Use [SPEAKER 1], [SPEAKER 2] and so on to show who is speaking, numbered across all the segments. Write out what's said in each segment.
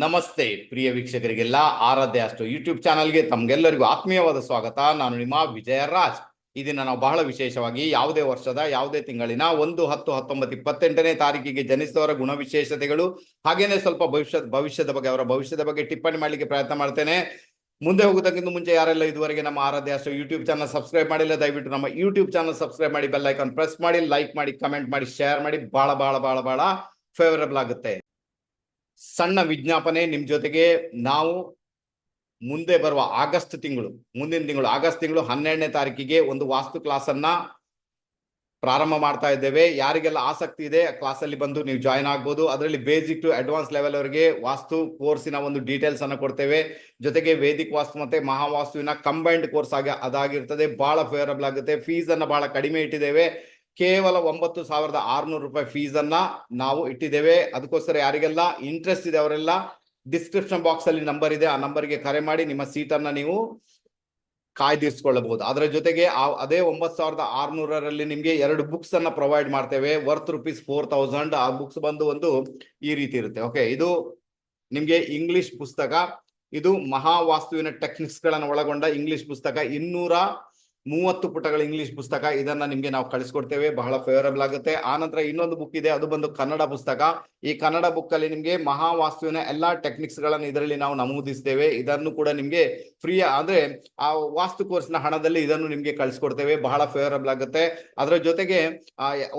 [SPEAKER 1] ನಮಸ್ತೆ ಪ್ರಿಯ ವೀಕ್ಷಕರಿಗೆಲ್ಲ ಆರಾಧ್ಯ ಅಷ್ಟು ಯೂಟ್ಯೂಬ್ ಚಾನಲ್ಗೆ ತಮ್ಗೆಲ್ಲರಿಗೂ ಆತ್ಮೀಯವಾದ ಸ್ವಾಗತ. ನಾನು ನಿಮ್ಮ ವಿಜಯ ರಾಜ್ ಇದನ್ನ ನಾವು ಬಹಳ ವಿಶೇಷವಾಗಿ ಯಾವುದೇ ವರ್ಷದ, ಯಾವುದೇ ತಿಂಗಳಿನ ಒಂದು ಹತ್ತು ಹತ್ತೊಂಬತ್ತು ಇಪ್ಪತ್ತೆಂಟನೇ ತಾರೀಕಿಗೆ ಜನಿಸಿದವರ ಗುಣವಿಶೇಷತೆಗಳು ಹಾಗೇನೆ ಸ್ವಲ್ಪ ಭವಿಷ್ಯದ ಭವಿಷ್ಯದ ಬಗ್ಗೆ, ಅವರ ಭವಿಷ್ಯದ ಬಗ್ಗೆ ಟಿಪ್ಪಣಿ ಮಾಡಲಿಕ್ಕೆ ಪ್ರಯತ್ನ ಮಾಡ್ತೇನೆ. ಮುಂದೆ ಹೋಗೋದಕ್ಕಿಂತ ಮುಂಚೆ ಯಾರೆಲ್ಲ ಇದುವರೆಗೆ ನಮ್ಮ ಆರಾಧ್ಯ ಅಷ್ಟು ಯೂಟ್ಯೂಬ್ ಚಾನಲ್ ಸಬ್ಸ್ಕ್ರೈಬ್ ಮಾಡಿಲ್ಲ, ದಯವಿಟ್ಟು ನಮ್ಮ ಯೂಟ್ಯೂಬ್ ಚಾನಲ್ ಸಬ್ಸ್ಕ್ರೈಬ್ ಮಾಡಿ, ಬೆಲ್ ಪ್ರೆಸ್ ಮಾಡಿ, ಲೈಕ್ ಮಾಡಿ, ಕಮೆಂಟ್ ಮಾಡಿ, ಶೇರ್ ಮಾಡಿ. ಬಹಳ ಬಹಳ ಬಹಳ ಬಹಳ ಫೇವರಬಲ್ ಆಗುತ್ತೆ. ಸಣ್ಣ ವಿಜ್ಞಾಪನೆ ನಿಮ್ಮ ಜೊತೆಗೆ ನಾವು ಮುಂದೆ ಬರುವ ಆಗಸ್ಟ್ ತಿಂಗಳು, ಮುಂದಿನ ತಿಂಗಳು, ಆಗಸ್ಟ್ ತಿಂಗಳು ಹನ್ನೆರಡನೇ ತಾರೀಕಿಗೆ ಒಂದು ವಾಸ್ತು ಕ್ಲಾಸ್ ಅನ್ನ ಪ್ರಾರಂಭ ಮಾಡ್ತಾ ಇದ್ದೇವೆ. ಯಾರಿಗೆಲ್ಲ ಆಸಕ್ತಿ ಇದೆ ಕ್ಲಾಸ್ ಅಲ್ಲಿ ಬಂದು ನೀವು ಜಾಯ್ನ್ ಆಗ್ಬೋದು. ಅದರಲ್ಲಿ ಬೇಸಿಕ್ ಟು ಅಡ್ವಾನ್ಸ್ ಲೆವೆಲ್ ಅವರಿಗೆ ವಾಸ್ತು ಕೋರ್ಸಿನ ಒಂದು ಡೀಟೇಲ್ಸ್ ಅನ್ನು ಕೊಡ್ತೇವೆ. ಜೊತೆಗೆ ವೇದಿಕ್ ವಾಸ್ತು ಮತ್ತೆ ಮಹಾವಾಸ್ತುವಿನ ಕಂಬೈನ್ಡ್ ಕೋರ್ಸ್ ಆಗಿ ಅದಾಗಿರ್ತದೆ. ಬಹಳ ಫೇವರಬಲ್ ಆಗುತ್ತೆ. ಫೀಸ್ ಅನ್ನ ಬಹಳ ಕಡಿಮೆ ಇಟ್ಟಿದ್ದೇವೆ. ಕೇವಲ ಒಂಬತ್ತು ಸಾವಿರದ ಆರ್ನೂರು ರೂಪಾಯಿ ಫೀಸ್ ಅನ್ನ ನಾವು ಇಟ್ಟಿದ್ದೇವೆ. ಅದಕ್ಕೋಸ್ಕರ ಯಾರಿಗೆಲ್ಲ ಇಂಟ್ರೆಸ್ಟ್ ಇದೆ ಅವರೆಲ್ಲ ಡಿಸ್ಕ್ರಿಪ್ಷನ್ ಬಾಕ್ಸ್ ಅಲ್ಲಿ ನಂಬರ್ ಇದೆ. ಆ ನಂಬರ್ಗೆ ಕರೆ ಮಾಡಿ ನಿಮ್ಮ ಸೀಟನ್ನು ನೀವು ಕಾಯ್ದಿರಿಸಿಕೊಳ್ಳಬಹುದು. ಅದರ ಜೊತೆಗೆ ಅದೇ ಒಂಬತ್ತು ಸಾವಿರದ ಆರುನೂರರಲ್ಲಿ ನಿಮಗೆ ಎರಡು ಬುಕ್ಸ್ ಅನ್ನ ಪ್ರೊವೈಡ್ ಮಾಡ್ತೇವೆ. ವರ್ತ್ ರುಪೀಸ್ ಫೋರ್ ತೌಸಂಡ್ ಆ ಬುಕ್ಸ್ ಬಂದು ಒಂದು ಈ ರೀತಿ ಇರುತ್ತೆ. ಓಕೆ ಇದು ನಿಮಗೆ ಇಂಗ್ಲಿಷ್ ಪುಸ್ತಕ. ಇದು ಮಹಾವಾಸ್ತುವಿನ ಟೆಕ್ನಿಕ್ಸ್ ಗಳನ್ನ ಒಳಗೊಂಡ ಇಂಗ್ಲಿಷ್ ಪುಸ್ತಕ. ಇನ್ನೂರ ಮೂವತ್ತು ಪುಟಗಳ ಇಂಗ್ಲಿಷ್ ಪುಸ್ತಕ, ಇದನ್ನ ನಿಮ್ಗೆ ನಾವು ಕಳಿಸ್ಕೊಡ್ತೇವೆ, ಬಹಳ ಫೇವರಬಲ್ ಆಗುತ್ತೆ. ಆನಂತರ ನಂತರ ಇನ್ನೊಂದು ಬುಕ್ ಇದೆ, ಅದು ಬಂದು ಕನ್ನಡ ಪುಸ್ತಕ. ಈ ಕನ್ನಡ ಬುಕ್ ಅಲ್ಲಿ ನಿಮ್ಗೆ ಮಹಾವಾಸ್ತುವಿನ ಎಲ್ಲಾ ಟೆಕ್ನಿಕ್ಸ್ ಗಳನ್ನ ಇದರಲ್ಲಿ ನಾವು ನಮೂದಿಸ್ತೇವೆ. ಇದನ್ನು ಕೂಡ ನಿಮ್ಗೆ ಫ್ರೀ ಅಂದ್ರೆ ಆ ವಾಸ್ತು ಕೋರ್ಸ್ನ ಹಣದಲ್ಲಿ ಇದನ್ನು ನಿಮ್ಗೆ ಕಳಿಸ್ಕೊಡ್ತೇವೆ, ಬಹಳ ಫೇವರಬಲ್ ಆಗುತ್ತೆ. ಅದರ ಜೊತೆಗೆ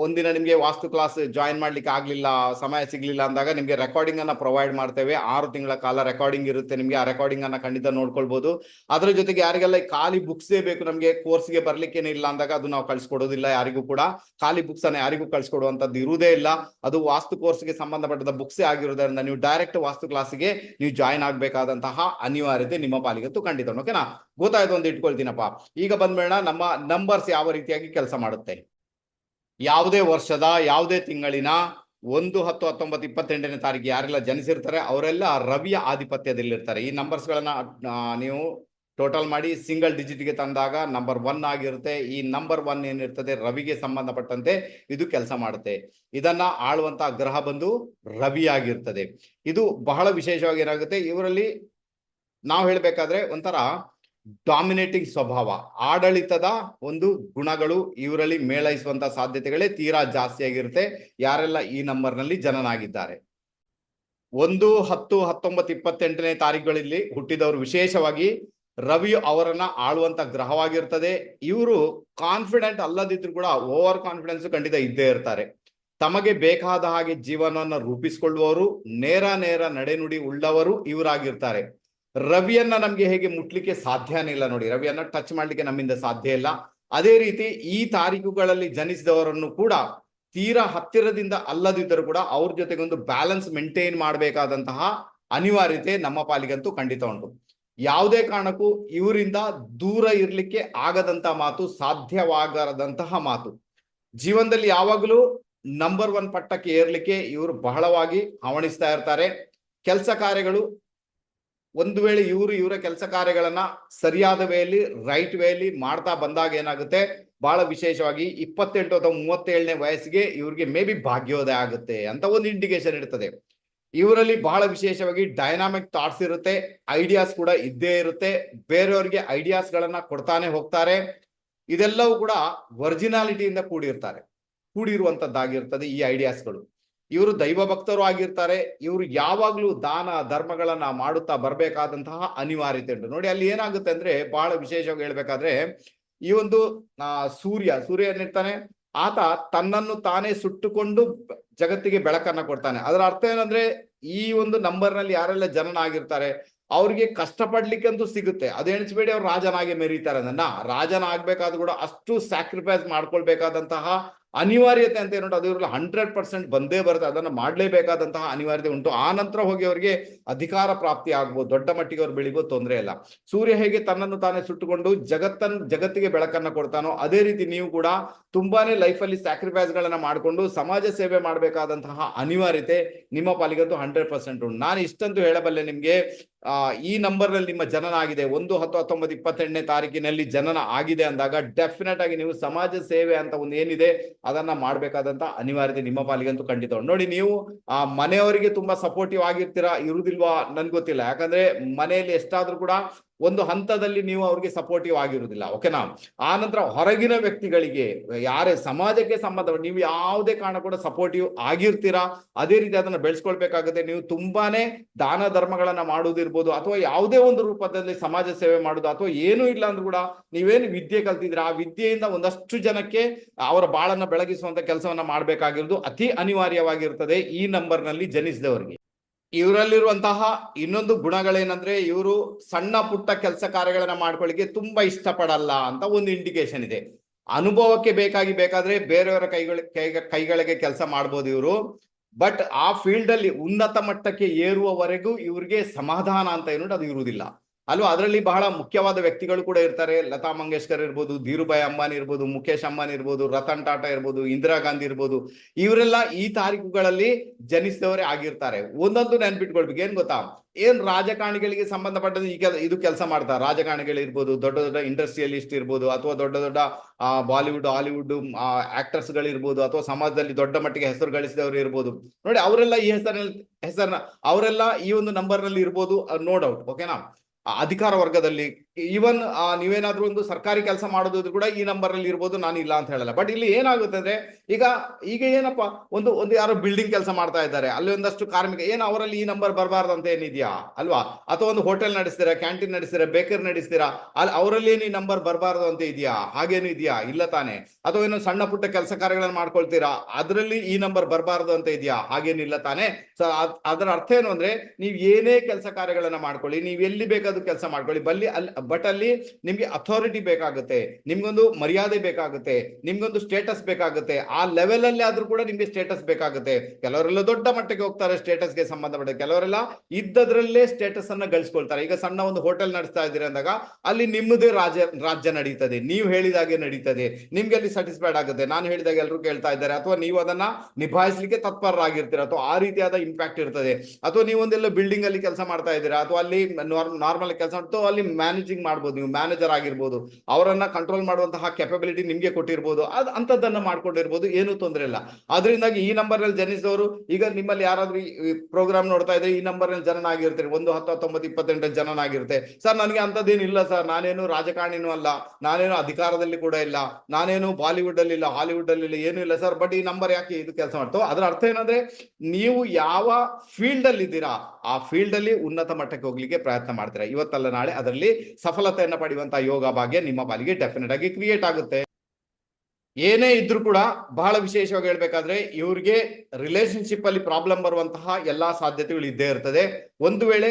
[SPEAKER 1] ಒಂದಿನ ನಿಮ್ಗೆ ವಾಸ್ತು ಕ್ಲಾಸ್ ಜಾಯಿನ್ ಮಾಡ್ಲಿಕ್ಕೆ ಆಗ್ಲಿಲ್ಲ, ಸಮಯ ಸಿಗ್ಲಿಲ್ಲ ಅಂದಾಗ ನಿಮ್ಗೆ ರೆಕಾರ್ಡಿಂಗ್ ಅನ್ನ ಪ್ರೊವೈಡ್ ಮಾಡ್ತೇವೆ. ಆರು ತಿಂಗಳ ಕಾಲ ರೆಕಾರ್ಡಿಂಗ್ ಇರುತ್ತೆ ನಿಮ್ಗೆ, ಆ ರೆಕಾರ್ಡಿಂಗ್ ಅನ್ನ ಖಂಡಿತ ನೋಡ್ಕೊಳ್ಬಹುದು ಅದರ ಜೊತೆಗೆ ಯಾರಿಗೆಲ್ಲ ಖಾಲಿ ಬುಕ್ಸೇ ಬೇಕು ನಮ್ಗೆ ಕೋರ್ಸ್ಗೆ ಬರ್ಲಿಕ್ಕೇನೆ ಇಲ್ಲ ಅಂದಾಗ ಅದು ನಾವು ಕಳ್ಸಿಕೊಡೋದಿಲ್ಲ ಯಾರಿಗೂ ಕೂಡ. ಖಾಲಿ ಬುಕ್ಸ್ ಅನ್ನ ಯಾರಿಗೂ ಕಳ್ಸಿಕೊಡುವಂತದ್ದು ಇರುವುದೇ ಇಲ್ಲ. ಅದು ವಾಸ್ತು ಕೋರ್ಸ್ಗೆ ಸಂಬಂಧಪಟ್ಟದ ಬುಕ್ಸೇ ಆಗಿರೋದ್ರಿಂದ ನೀವು ಡೈರೆಕ್ಟ್ ವಾಸ್ತು ಕ್ಲಾಸ್ಗೆ ನೀವು ಜಾಯಿನ್ ಆಗ್ಬೇಕಾದಂತಹ ಅನಿವಾರ್ಯತೆ ನಿಮ್ಮ ಪಾಲಿಗಂತೂ ಖಂಡಿತ ಓಕೆನಾ? ಗೊತ್ತಾಯ್ತು ಒಂದು ಇಟ್ಕೊಳ್ತೀನಪ್ಪ. ಈಗ ಬಂದ್ಬೇಡ ನಮ್ಮ ನಂಬರ್ಸ್ ಯಾವ ರೀತಿಯಾಗಿ ಕೆಲಸ ಮಾಡುತ್ತೆ? ಯಾವುದೇ ವರ್ಷದ, ಯಾವುದೇ ತಿಂಗಳಿನ ಒಂದು ಹತ್ತು ಹತ್ತೊಂಬತ್ತು ಇಪ್ಪತ್ತೆಂಟನೇ ತಾರೀಕು ಯಾರೆಲ್ಲ ಜನಿಸಿರ್ತಾರೆ ಅವರೆಲ್ಲ ರವಿಯ ಆಧಿಪತ್ಯದಲ್ಲಿರ್ತಾರೆ. ಈ ನಂಬರ್ಸ್ಗಳನ್ನ ನೀವು ಟೋಟಲ್ ಮಾಡಿ ಸಿಂಗಲ್ ಡಿಜಿಟ್ಗೆ ತಂದಾಗ ನಂಬರ್ ಒನ್ ಆಗಿರುತ್ತೆ. ಈ ನಂಬರ್ ಒನ್ ಏನಿರ್ತದೆ? ರವಿಗೆ ಸಂಬಂಧಪಟ್ಟಂತೆ ಇದು ಕೆಲಸ ಮಾಡುತ್ತೆ. ಇದನ್ನ ಆಳುವಂತ ಗ್ರಹ ಬಂದು ರವಿ ಆಗಿರ್ತದೆ. ಇದು ಬಹಳ ವಿಶೇಷವಾಗಿ ಏನಾಗುತ್ತೆ? ಇವರಲ್ಲಿ ನಾವು ಹೇಳಬೇಕಾದ್ರೆ ಒಂಥರ ಡಾಮಿನೇಟಿಂಗ್ ಸ್ವಭಾವ. ಆಡಳಿತದ ಒಂದು ಗುಣಗಳು ಇವರಲ್ಲಿ ಮೇಳೈಸುವಂತ ಸಾಧ್ಯತೆಗಳೇ ತೀರಾ ಜಾಸ್ತಿ ಆಗಿರುತ್ತೆ. ಯಾರೆಲ್ಲ ಈ ನಂಬರ್ನಲ್ಲಿ ಜನನಾಗಿದ್ದಾರೆ? ಒಂದು ಹತ್ತು ಹತ್ತೊಂಬತ್ತು ಇಪ್ಪತ್ತೆಂಟನೇ ತಾರೀಕುಗಳಲ್ಲಿ ಹುಟ್ಟಿದವರು ವಿಶೇಷವಾಗಿ ರವಿ ಅವರನ್ನ ಆಳುವಂತ ಗ್ರಹವಾಗಿರ್ತದೆ. ಇವರು ಕಾನ್ಫಿಡೆಂಟ್ ಅಲ್ಲದಿದ್ರು ಕೂಡ ಓವರ್ ಕಾನ್ಫಿಡೆನ್ಸ್ ಖಂಡಿತ ಇದ್ದೇ ಇರ್ತಾರೆ. ತಮಗೆ ಬೇಕಾದ ಹಾಗೆ ಜೀವನವನ್ನು ರೂಪಿಸಿಕೊಳ್ಳುವವರು, ನೇರ ನೇರ ನಡೆನುಡಿ ಉಳ್ಳವರು ಇವರಾಗಿರ್ತಾರೆ. ರವಿಯನ್ನ ನಮ್ಗೆ ಹೇಗೆ ಮುಟ್ಲಿಕ್ಕೆ ಸಾಧ್ಯನೇ ಇಲ್ಲ ನೋಡಿ. ರವಿಯನ್ನ ಟಚ್ ಮಾಡ್ಲಿಕ್ಕೆ ನಮ್ಮಿಂದ ಸಾಧ್ಯ ಇಲ್ಲ. ಅದೇ ರೀತಿ ಈ ತಾರೀಕುಗಳಲ್ಲಿ ಜನಿಸಿದವರನ್ನು ಕೂಡ ತೀರಾ ಹತ್ತಿರದಿಂದ ಅಲ್ಲದಿದ್ದರೂ ಕೂಡ ಅವ್ರ ಜೊತೆಗೊಂದು ಬ್ಯಾಲೆನ್ಸ್ ಮೇಂಟೈನ್ ಮಾಡಬೇಕಾದಂತಹ ಅನಿವಾರ್ಯತೆ ನಮ್ಮ ಪಾಲಿಗಂತೂ ಖಂಡಿತ ಉಂಟು. ಯಾವುದೇ ಕಾರಣಕ್ಕೂ ಇವರಿಂದ ದೂರ ಇರಲಿಕ್ಕೆ ಆಗದಂತ ಮಾತು, ಸಾಧ್ಯವಾಗದಂತಹ ಮಾತು. ಜೀವನದಲ್ಲಿ ಯಾವಾಗಲೂ ನಂಬರ್ ಒನ್ ಪಟ್ಟಕ್ಕೆ ಏರ್ಲಿಕ್ಕೆ ಇವರು ಬಹಳವಾಗಿ ಹವಣಿಸ್ತಾ ಇರ್ತಾರೆ. ಕೆಲಸ ಕಾರ್ಯಗಳು ಒಂದು ವೇಳೆ ಇವರು ಇವರ ಕೆಲಸ ಕಾರ್ಯಗಳನ್ನ ಸರಿಯಾದ ವೇಯಲ್ಲಿ ರೈಟ್ ವೇಯಲ್ಲಿ ಮಾಡ್ತಾ ಬಂದಾಗ ಏನಾಗುತ್ತೆ? ಬಹಳ ವಿಶೇಷವಾಗಿ ಇಪ್ಪತ್ತೆಂಟು ಅಥವಾ ಮೂವತ್ತೇಳನೇ ವಯಸ್ಸಿಗೆ ಇವ್ರಿಗೆ ಮೇ ಬಿ ಭಾಗ್ಯೋದಯ ಆಗುತ್ತೆ ಅಂತ ಒಂದು ಇಂಡಿಕೇಶನ್ ಇರ್ತದೆ. ಇವರಲ್ಲಿ ಬಹಳ ವಿಶೇಷವಾಗಿ ಡೈನಾಮಿಕ್ ಥಾಟ್ಸ್ ಇರುತ್ತೆ ಐಡಿಯಾಸ್ ಕೂಡ ಇದ್ದೇ ಇರುತ್ತೆ, ಬೇರೆಯವರಿಗೆ ಐಡಿಯಾಸ್ ಗಳನ್ನ ಕೊಡ್ತಾನೆ ಹೋಗ್ತಾರೆ. ಇದೆಲ್ಲವೂ ಕೂಡ ಒರಿಜಿನಾಲಿಟಿಯಿಂದ ಕೂಡಿರ್ತಾರೆ, ಕೂಡಿರುವಂತದ್ದಾಗಿರ್ತದೆ ಈ ಐಡಿಯಾಸ್ಗಳು ಇವರು ದೈವ ಭಕ್ತರು ಆಗಿರ್ತಾರೆ, ಇವರು ಯಾವಾಗ್ಲೂ ದಾನ ಧರ್ಮಗಳನ್ನ ಮಾಡುತ್ತಾ ಬರಬೇಕಾದಂತಹ ಅನಿವಾರ್ಯತೆ ಉಂಟು. ನೋಡಿ ಅಲ್ಲಿ ಏನಾಗುತ್ತೆ ಅಂದ್ರೆ ಬಹಳ ವಿಶೇಷವಾಗಿ ಹೇಳ್ಬೇಕಾದ್ರೆ, ಈ ಒಂದು ಸೂರ್ಯ ಸೂರ್ಯ ಏನಿರ್ತಾನೆ ಆತ ತನ್ನನ್ನು ತಾನೇ ಸುಟ್ಟುಕೊಂಡು ಜಗತ್ತಿಗೆ ಬೆಳಕನ್ನ ಕೊಡ್ತಾನೆ. ಅದರ ಅರ್ಥ ಏನಂದ್ರೆ ಈ ಒಂದು ನಂಬರ್ನಲ್ಲಿ ಯಾರೆಲ್ಲ ಜನನ ಆಗಿರ್ತಾರೆ, ಅವ್ರಿಗೆ ಕಷ್ಟಪಡ್ಲಿಕ್ಕಂತೂ ಸಿಗುತ್ತೆ. ಅದು ಎಣಿಸ್ಬೇಡಿ, ಅವ್ರು ರಾಜನಾಗಿ ಮೆರೀತಾರೆ. ಅದನ್ನ ರಾಜನ ಆಗ್ಬೇಕಾದ್ರೂ ಕೂಡ ಅಷ್ಟು ಸ್ಯಾಕ್ರಿಫೈಸ್ ಮಾಡ್ಕೊಳ್ಬೇಕಾದಂತಹ ಅನಿವಾರ್ಯತೆ ಅಂತ ಏನು ಅದು ಇವರಲ್ಲಿ ಹಂಡ್ರೆಡ್ ಪರ್ಸೆಂಟ್ ಬಂದೇ ಬರುತ್ತೆ. ಅದನ್ನು ಮಾಡಲೇಬೇಕಾದಂತಹ ಅನಿವಾರ್ಯತೆ ಉಂಟು. ಆ ನಂತರ ಹೋಗಿ ಅವರಿಗೆ ಅಧಿಕಾರ ಪ್ರಾಪ್ತಿ ಆಗ್ಬೋದು. ದೊಡ್ಡ ಮಟ್ಟಿಗೆ ಅವ್ರು ಬೆಳಿಬೋದು, ತೊಂದರೆ ಇಲ್ಲ. ಸೂರ್ಯ ಹೇಗೆ ತನ್ನನ್ನು ತಾನೇ ಸುಟ್ಟುಕೊಂಡು ಜಗತ್ತನ್, ಜಗತ್ತಿಗೆ ಬೆಳಕನ್ನು ಕೊಡ್ತಾನೋ ಅದೇ ರೀತಿ ನೀವು ಕೂಡ ತುಂಬಾನೇ ಲೈಫಲ್ಲಿ ಸ್ಯಾಕ್ರಿಫೈಸ್ ಗಳನ್ನ ಮಾಡಿಕೊಂಡು ಸಮಾಜ ಸೇವೆ ಮಾಡಬೇಕಾದಂತಹ ಅನಿವಾರ್ಯತೆ ನಿಮ್ಮ ಪಾಲಿಗಂತೂ ಹಂಡ್ರೆಡ್ ಪರ್ಸೆಂಟ್ ಉಂಟು. ನಾನು ಇಷ್ಟಂತೂ ಹೇಳಬಲ್ಲೆ ನಿಮ್ಗೆ ಈ ನಂಬರ್ನಲ್ಲಿ ನಿಮ್ಮ ಜನನ ಆಗಿದೆ ಒಂದು ಹತ್ತು ಹತ್ತೊಂಬತ್ತು ಇಪ್ಪತ್ತೆಂಟನೇ ತಾರೀಕಿನಲ್ಲಿ ಜನನ ಆಗಿದೆ ಅಂದಾಗ ಡೆಫಿನೆಟ್ ಆಗಿ ನೀವು ಸಮಾಜ ಸೇವೆ ಅಂತ ಒಂದು ಏನಿದೆ ಅದನ್ನ ಮಾಡ್ಬೇಕಾದಂತ ಅನಿವಾರ್ಯತೆ ನಿಮ್ಮ ಪಾಲಿಗಂತೂ ಖಂಡಿತ. ನೋಡಿ ನೀವು, ಆ, ಮನೆಯವರಿಗೆ ತುಂಬಾ ಸಪೋರ್ಟಿವ್ ಆಗಿರ್ತೀರಾ ಇರುವುದಿಲ್ವಾ ನನ್ಗೆ ಗೊತ್ತಿಲ್ಲ ಯಾಕಂದ್ರೆ ಮನೆಯಲ್ಲಿ ಎಷ್ಟಾದ್ರೂ ಕೂಡ ಒಂದು ಹಂತದಲ್ಲಿ ನೀವು ಅವ್ರಿಗೆ ಸಪೋರ್ಟಿವ್ ಆಗಿರುವುದಿಲ್ಲ. ಓಕೆನಾ ಆ ನಂತರ ಹೊರಗಿನ ವ್ಯಕ್ತಿಗಳಿಗೆ, ಯಾರೇ ಸಮಾಜಕ್ಕೆ ಸಂಬಂಧ ನೀವು ಯಾವುದೇ ಕಾರಣ ಕೂಡ ಸಪೋರ್ಟಿವ್ ಆಗಿರ್ತೀರಾ? ಅದೇ ರೀತಿ ಅದನ್ನ ಬೆಳೆಸ್ಕೊಳ್ಬೇಕಾಗುತ್ತೆ. ನೀವು ತುಂಬಾನೇ ದಾನ ಧರ್ಮಗಳನ್ನ ಮಾಡುವುದಿರ್ಬೋದು, ಅಥವಾ ಯಾವುದೇ ಒಂದು ರೂಪದಲ್ಲಿ ಸಮಾಜ ಸೇವೆ ಮಾಡುದು ಅಥವಾ ಏನೂ ಇಲ್ಲ ಅಂದ್ರೂ ಕೂಡ ನೀವೇನು ವಿದ್ಯೆ ಕಲ್ತಿದ್ರೆ ಆ ವಿದ್ಯೆಯಿಂದ ಒಂದಷ್ಟು ಜನಕ್ಕೆ ಅವರ ಬಾಳನ್ನ ಬೆಳಗಿಸುವಂತ ಕೆಲಸವನ್ನ ಮಾಡ್ಬೇಕಾಗಿರೋದು ಅತಿ ಅನಿವಾರ್ಯವಾಗಿರ್ತದೆ ಈ ನಂಬರ್ನಲ್ಲಿ ಜನಿಸಿದವರಿಗೆ. ಇವರಲ್ಲಿರುವಂತಹ ಇನ್ನೊಂದು ಗುಣಗಳೇನಂದ್ರೆ ಇವರು ಸಣ್ಣ ಪುಟ್ಟ ಕೆಲಸ ಕಾರ್ಯಗಳನ್ನ ಮಾಡ್ಕೊಳ್ಳಿಕ್ಕೆ ತುಂಬಾ ಇಷ್ಟಪಡಲ್ಲ ಅಂತ ಒಂದು ಇಂಡಿಕೇಶನ್ ಇದೆ. ಅನುಭವಕ್ಕೆ ಬೇಕಾಗಿ ಬೇಕಾದ್ರೆ ಬೇರೆಯವರ ಕೈಗಳ ಕೈ ಕೈಗಳಿಗೆ ಕೆಲಸ ಮಾಡ್ಬೋದು ಇವರು. ಬಟ್ ಆ ಫೀಲ್ಡ್ ಅಲ್ಲಿ ಉನ್ನತ ಮಟ್ಟಕ್ಕೆ ಏರುವವರೆಗೂ ಇವ್ರಿಗೆ ಸಮಾಧಾನ ಅಂತ ಏನು ಅದು ಇರುವುದಿಲ್ಲ. ಅಲ್ವಾ ಅದರಲ್ಲಿ ಬಹಳ ಮುಖ್ಯವಾದ ವ್ಯಕ್ತಿಗಳು ಕೂಡ ಇರ್ತಾರೆ. ಲತಾ ಮಂಗೇಶ್ಕರ್ ಇರ್ಬೋದು, ಧೀರುಭಾಯ್ ಅಂಬಾನಿ ಇರ್ಬೋದು, ಮುಖೇಶ್ ಅಂಬಾನಿ ಇರ್ಬೋದು, ರತನ್ ಟಾಟಾ ಇರ್ಬೋದು, ಇಂದಿರಾ ಗಾಂಧಿ ಇರ್ಬೋದು. ಇವರೆಲ್ಲ ಈ ತಾರೀಕುಗಳಲ್ಲಿ ಜನಿಸಿದವರೇ ಆಗಿರ್ತಾರೆ. ಒಂದೊಂದು ನೆನ್ಪಿಟ್ಕೊಳ್ಬೇಕು ಏನ್ ಗೊತ್ತಾ? ಏನ್ ರಾಜಕಾರಣಿಗಳಿಗೆ ಸಂಬಂಧಪಟ್ಟಂತೆ ಈ ಕೆಲ ಇದು ಕೆಲಸ ಮಾಡ್ತಾರೆ ರಾಜಕಾರಣಿಗಳಿರ್ಬೋದು ದೊಡ್ಡ ದೊಡ್ಡ ಇಂಡಸ್ಟ್ರಿಯಲಿಸ್ಟ್ ಇರ್ಬೋದು, ಅಥವಾ ದೊಡ್ಡ ದೊಡ್ಡ ಬಾಲಿವುಡ್, ಹಾಲಿವುಡ್ ಆಕ್ಟರ್ಸ್ ಗಳಿರ್ಬೋದು ಅಥವಾ ಸಮಾಜದಲ್ಲಿ ದೊಡ್ಡ ಮಟ್ಟಿಗೆ ಹೆಸರು ಗಳಿಸಿದವರು ಇರ್ಬೋದು. ನೋಡಿ, ಅವರೆಲ್ಲ ಈ ಹೆಸರಿನಲ್ಲಿ ಹೆಸರನ್ನ ಅವರೆಲ್ಲ ಈ ಒಂದು ನಂಬರ್ನಲ್ಲಿ ಇರ್ಬೋದು ನೋ ಡೌಟ್ ಓಕೆನಾ ಅಧಿಕಾರ ವರ್ಗದಲ್ಲಿ ಈವನ್ ನೀವೇನಾದ್ರೂ ಒಂದು ಸರ್ಕಾರಿ ಕೆಲಸ ಮಾಡೋದು ಕೂಡ ಈ ನಂಬರ್ ಅಲ್ಲಿ ಇರ್ಬೋದು, ನಾನು ಇಲ್ಲ ಅಂತ ಹೇಳಲ್ಲ. ಬಟ್ ಇಲ್ಲಿ ಏನಾಗುತ್ತೆ ಅಂದ್ರೆ, ಈಗ ಈಗ ಏನಪ್ಪಾ, ಒಂದು ಒಂದು ಯಾರೋ ಬಿಲ್ಡಿಂಗ್ ಕೆಲಸ ಮಾಡ್ತಾ ಇದ್ದಾರೆ, ಅಲ್ಲಿ ಒಂದಷ್ಟು ಕಾರ್ಮಿಕ, ಏನು ಅವರಲ್ಲಿ ಈ ನಂಬರ್ ಬರಬಾರ್ದು ಅಂತ ಏನಿದೆಯಾ? ಅಲ್ವಾ? ಅಥವಾ ಒಂದು ಹೋಟೆಲ್ ನಡೆಸ್ತೀರಾ ಕ್ಯಾಂಟೀನ್ ನಡೆಸ್ತೀರಾ ಬೇಕರಿ ನಡೆಸ್ತೀರಾ ಅಲ್ಲಿ ಅವರಲ್ಲಿ ಏನು ಈ ನಂಬರ್ ಬರಬಾರ್ದು ಅಂತ ಇದೆಯಾ? ಹಾಗೇನು ಇದೆಯಾ? ಇಲ್ಲ ತಾನೆ. ಅಥವಾ ಏನು ಸಣ್ಣ ಪುಟ್ಟ ಕೆಲಸ ಕಾರ್ಯಗಳನ್ನ ಮಾಡ್ಕೊಳ್ತೀರಾ? ಅದರಲ್ಲಿ ಈ ನಂಬರ್ ಬರಬಾರ್ದು ಅಂತ ಇದೆಯಾ? ಹಾಗೇನಿಲ್ಲ ತಾನೆ. ಸೊ ಅದರ ಅರ್ಥ ಏನು ಅಂದ್ರೆ, ನೀವು ಏನೇ ಕೆಲಸ ಕಾರ್ಯಗಳನ್ನ ಮಾಡ್ಕೊಳ್ಳಿ, ನೀವು ಎಲ್ಲಿ ಬೇಕಾದ್ರೂ ಕೆಲಸ ಮಾಡ್ಕೊಳ್ಳಿ. ಬಲ್ಲಿ ಅಲ್ಲಿ ಬಟ್ ಅಲ್ಲಿ ನಿಮ್ಗೆ ಅಥಾರಿಟಿ ಬೇಕಾಗುತ್ತೆ. ನಿಮ್ಗೊಂದು ಮರ್ಯಾದೆ ಬೇಕಾಗುತ್ತೆ. ನಿಮ್ಗೊಂದು ಸ್ಟೇಟಸ್ ಬೇಕಾಗುತ್ತೆ. ಆ ಲೆವೆಲ್ ಅಲ್ಲಿ ಆದ್ರೂ ಕೂಡ ನಿಮ್ಗೆ ಸ್ಟೇಟಸ್ ಬೇಕಾಗುತ್ತೆ. ಕೆಲವರೆಲ್ಲ ದೊಡ್ಡ ಮಟ್ಟಕ್ಕೆ ಹೋಗ್ತಾರೆ ಸ್ಟೇಟಸ್ಗೆ ಸಂಬಂಧಪಟ್ಟ ಕೆಲವರೆಲ್ಲ ಇದ್ದದ್ರಲ್ಲೇ ಸ್ಟೇಟಸ್ ಅನ್ನ ಗಳಿಸ್ಕೊಳ್ತಾರೆ. ಈಗ ಸಣ್ಣ ಒಂದು ಹೋಟೆಲ್ ನಡೆಸ್ತಾ ಇದ್ದೀರಿ ಅಂದಾಗ ಅಲ್ಲಿ ನಿಮ್ಮದೇ ರಾಜ್ಯ ರಾಜ್ಯ ನಡೀತದೆ. ನೀವು ಹೇಳಿದಾಗೆ ನಡೀತದೆ. ನಿಮ್ಗೆ ಅಲ್ಲಿ ಸ್ಯಾಟಿಸ್ಫೈಡ್ ಆಗುತ್ತೆ. ನಾನು ಹೇಳಿದಾಗ ಎಲ್ಲರೂ ಕೇಳ್ತಾ ಇದ್ದಾರೆ. ಅಥವಾ ನೀವು ಅದನ್ನ ನಿಭಾಯಿಸಲಿಕ್ಕೆ ತತ್ಪರರಾಗಿರ್ತೀರ. ಅಥವಾ ಆ ರೀತಿಯಾದ ಇಂಪ್ಯಾಕ್ಟ್ ಇರ್ತದೆ. ಅಥವಾ ನೀವೊಂದೆಲ್ಲ ಬಿಲ್ಡಿಂಗ್ ಅಲ್ಲಿ ಕೆಲಸ ಮಾಡ್ತಾ ಇದ್ದೀರಾ. ಅಥವಾ ಅಲ್ಲಿ ನಾರ್ಮಲ್ ಕೆಲಸ ಮಾಡ್ತು ಅಲ್ಲಿ ಮ್ಯಾನೇಜಿಂಗ್ ಮಾಡ್ಬೋದು ನೀವು ಮ್ಯಾನೇಜರ್ ಆಗಿರ್ಬೋದು, ಅವರನ್ನ ಕಂಟ್ರೋಲ್ ಮಾಡುವಂತಹ ಕೆಪಬಿಲಿಟಿ ನಿಮ್ಗೆ ಕೊಟ್ಟಿರ್ಬೋದು, ಅದು ಅಂತದನ್ನ ಮಾಡ್ಕೊಂಡಿರ್ಬೋದು, ಏನು ತೊಂದರೆ ಇಲ್ಲ. ಅದರಿಂದಾಗಿ ಈ ನಂಬರ್ ಅಲ್ಲಿ ಜನಿಸಿದವರು, ಈಗ ನಿಮ್ಮಲ್ಲಿ ಯಾರಾದ್ರೂ ಪ್ರೋಗ್ರಾಮ್ ನೋಡ್ತಾ ಇದ್ರೆ ಈ ನಂಬರ್ ಅಲ್ಲಿ ಜನನ ಆಗಿರ್ತೀರಿ, ಒಂದು ಹತ್ತು, ಹತ್ತೊಂಬತ್ತು ಇಪ್ಪತ್ತೆಂಟು ಜನನ ಆಗಿರುತ್ತೆ. ಸರ್, ನನಗೆ ಅಂತದೇನಿಲ್ಲ ಸರ್, ನಾನೇನು ರಾಜಕಾರಣಿನೂ ಅಲ್ಲ, ನಾನೇನು ಅಧಿಕಾರದಲ್ಲಿ ಕೂಡ ಇಲ್ಲ, ನಾನೇನು ಬಾಲಿವುಡ್ ಅಲ್ಲಿ ಇಲ್ಲ ಹಾಲಿವುಡ್ ಅಲ್ಲಿ ಇಲ್ಲ, ಏನು ಇಲ್ಲ ಸರ್ ಬಟ್ ಈ ನಂಬರ್ ಯಾಕೆ ಇದು ಕೆಲಸ ಮಾಡ್ತೋ? ಅದರ ಅರ್ಥ ಏನಂದ್ರೆ, ನೀವು ಯಾವ ಫೀಲ್ಡ್ ಅಲ್ಲಿ ಇದ್ದೀರಾ ಆ ಫೀಲ್ಡ್ ಅಲ್ಲಿ ಉನ್ನತ ಮಟ್ಟಕ್ಕೆ ಹೋಗ್ಲಿಕ್ಕೆ ಪ್ರಯತ್ನ ಮಾಡ್ತೀರಾ? ಇವತ್ತಲ್ಲ ನಾಳೆ ಅದರಲ್ಲಿ ಸಫಲತೆಯನ್ನ ಪಡೆಯುವಂತಹ ಯೋಗ ಭಾಗ್ಯ ನಿಮ್ಮ ಪಾಲಿಗೆ ಡೆಫಿನೆಟ್ ಆಗಿ ಕ್ರಿಯೇಟ್ ಆಗುತ್ತೆ. ಏನೇ ಇದ್ರೂ ಕೂಡ ಬಹಳ ವಿಶೇಷವಾಗಿ ಹೇಳ್ಬೇಕಾದ್ರೆ ಇವ್ರಿಗೆ ರಿಲೇಶನ್ಶಿಪ್ ಅಲ್ಲಿ ಪ್ರಾಬ್ಲಮ್ ಬರುವಂತಹ ಎಲ್ಲಾ ಸಾಧ್ಯತೆಗಳು ಇದ್ದೇ ಇರ್ತದೆ. ಒಂದು ವೇಳೆ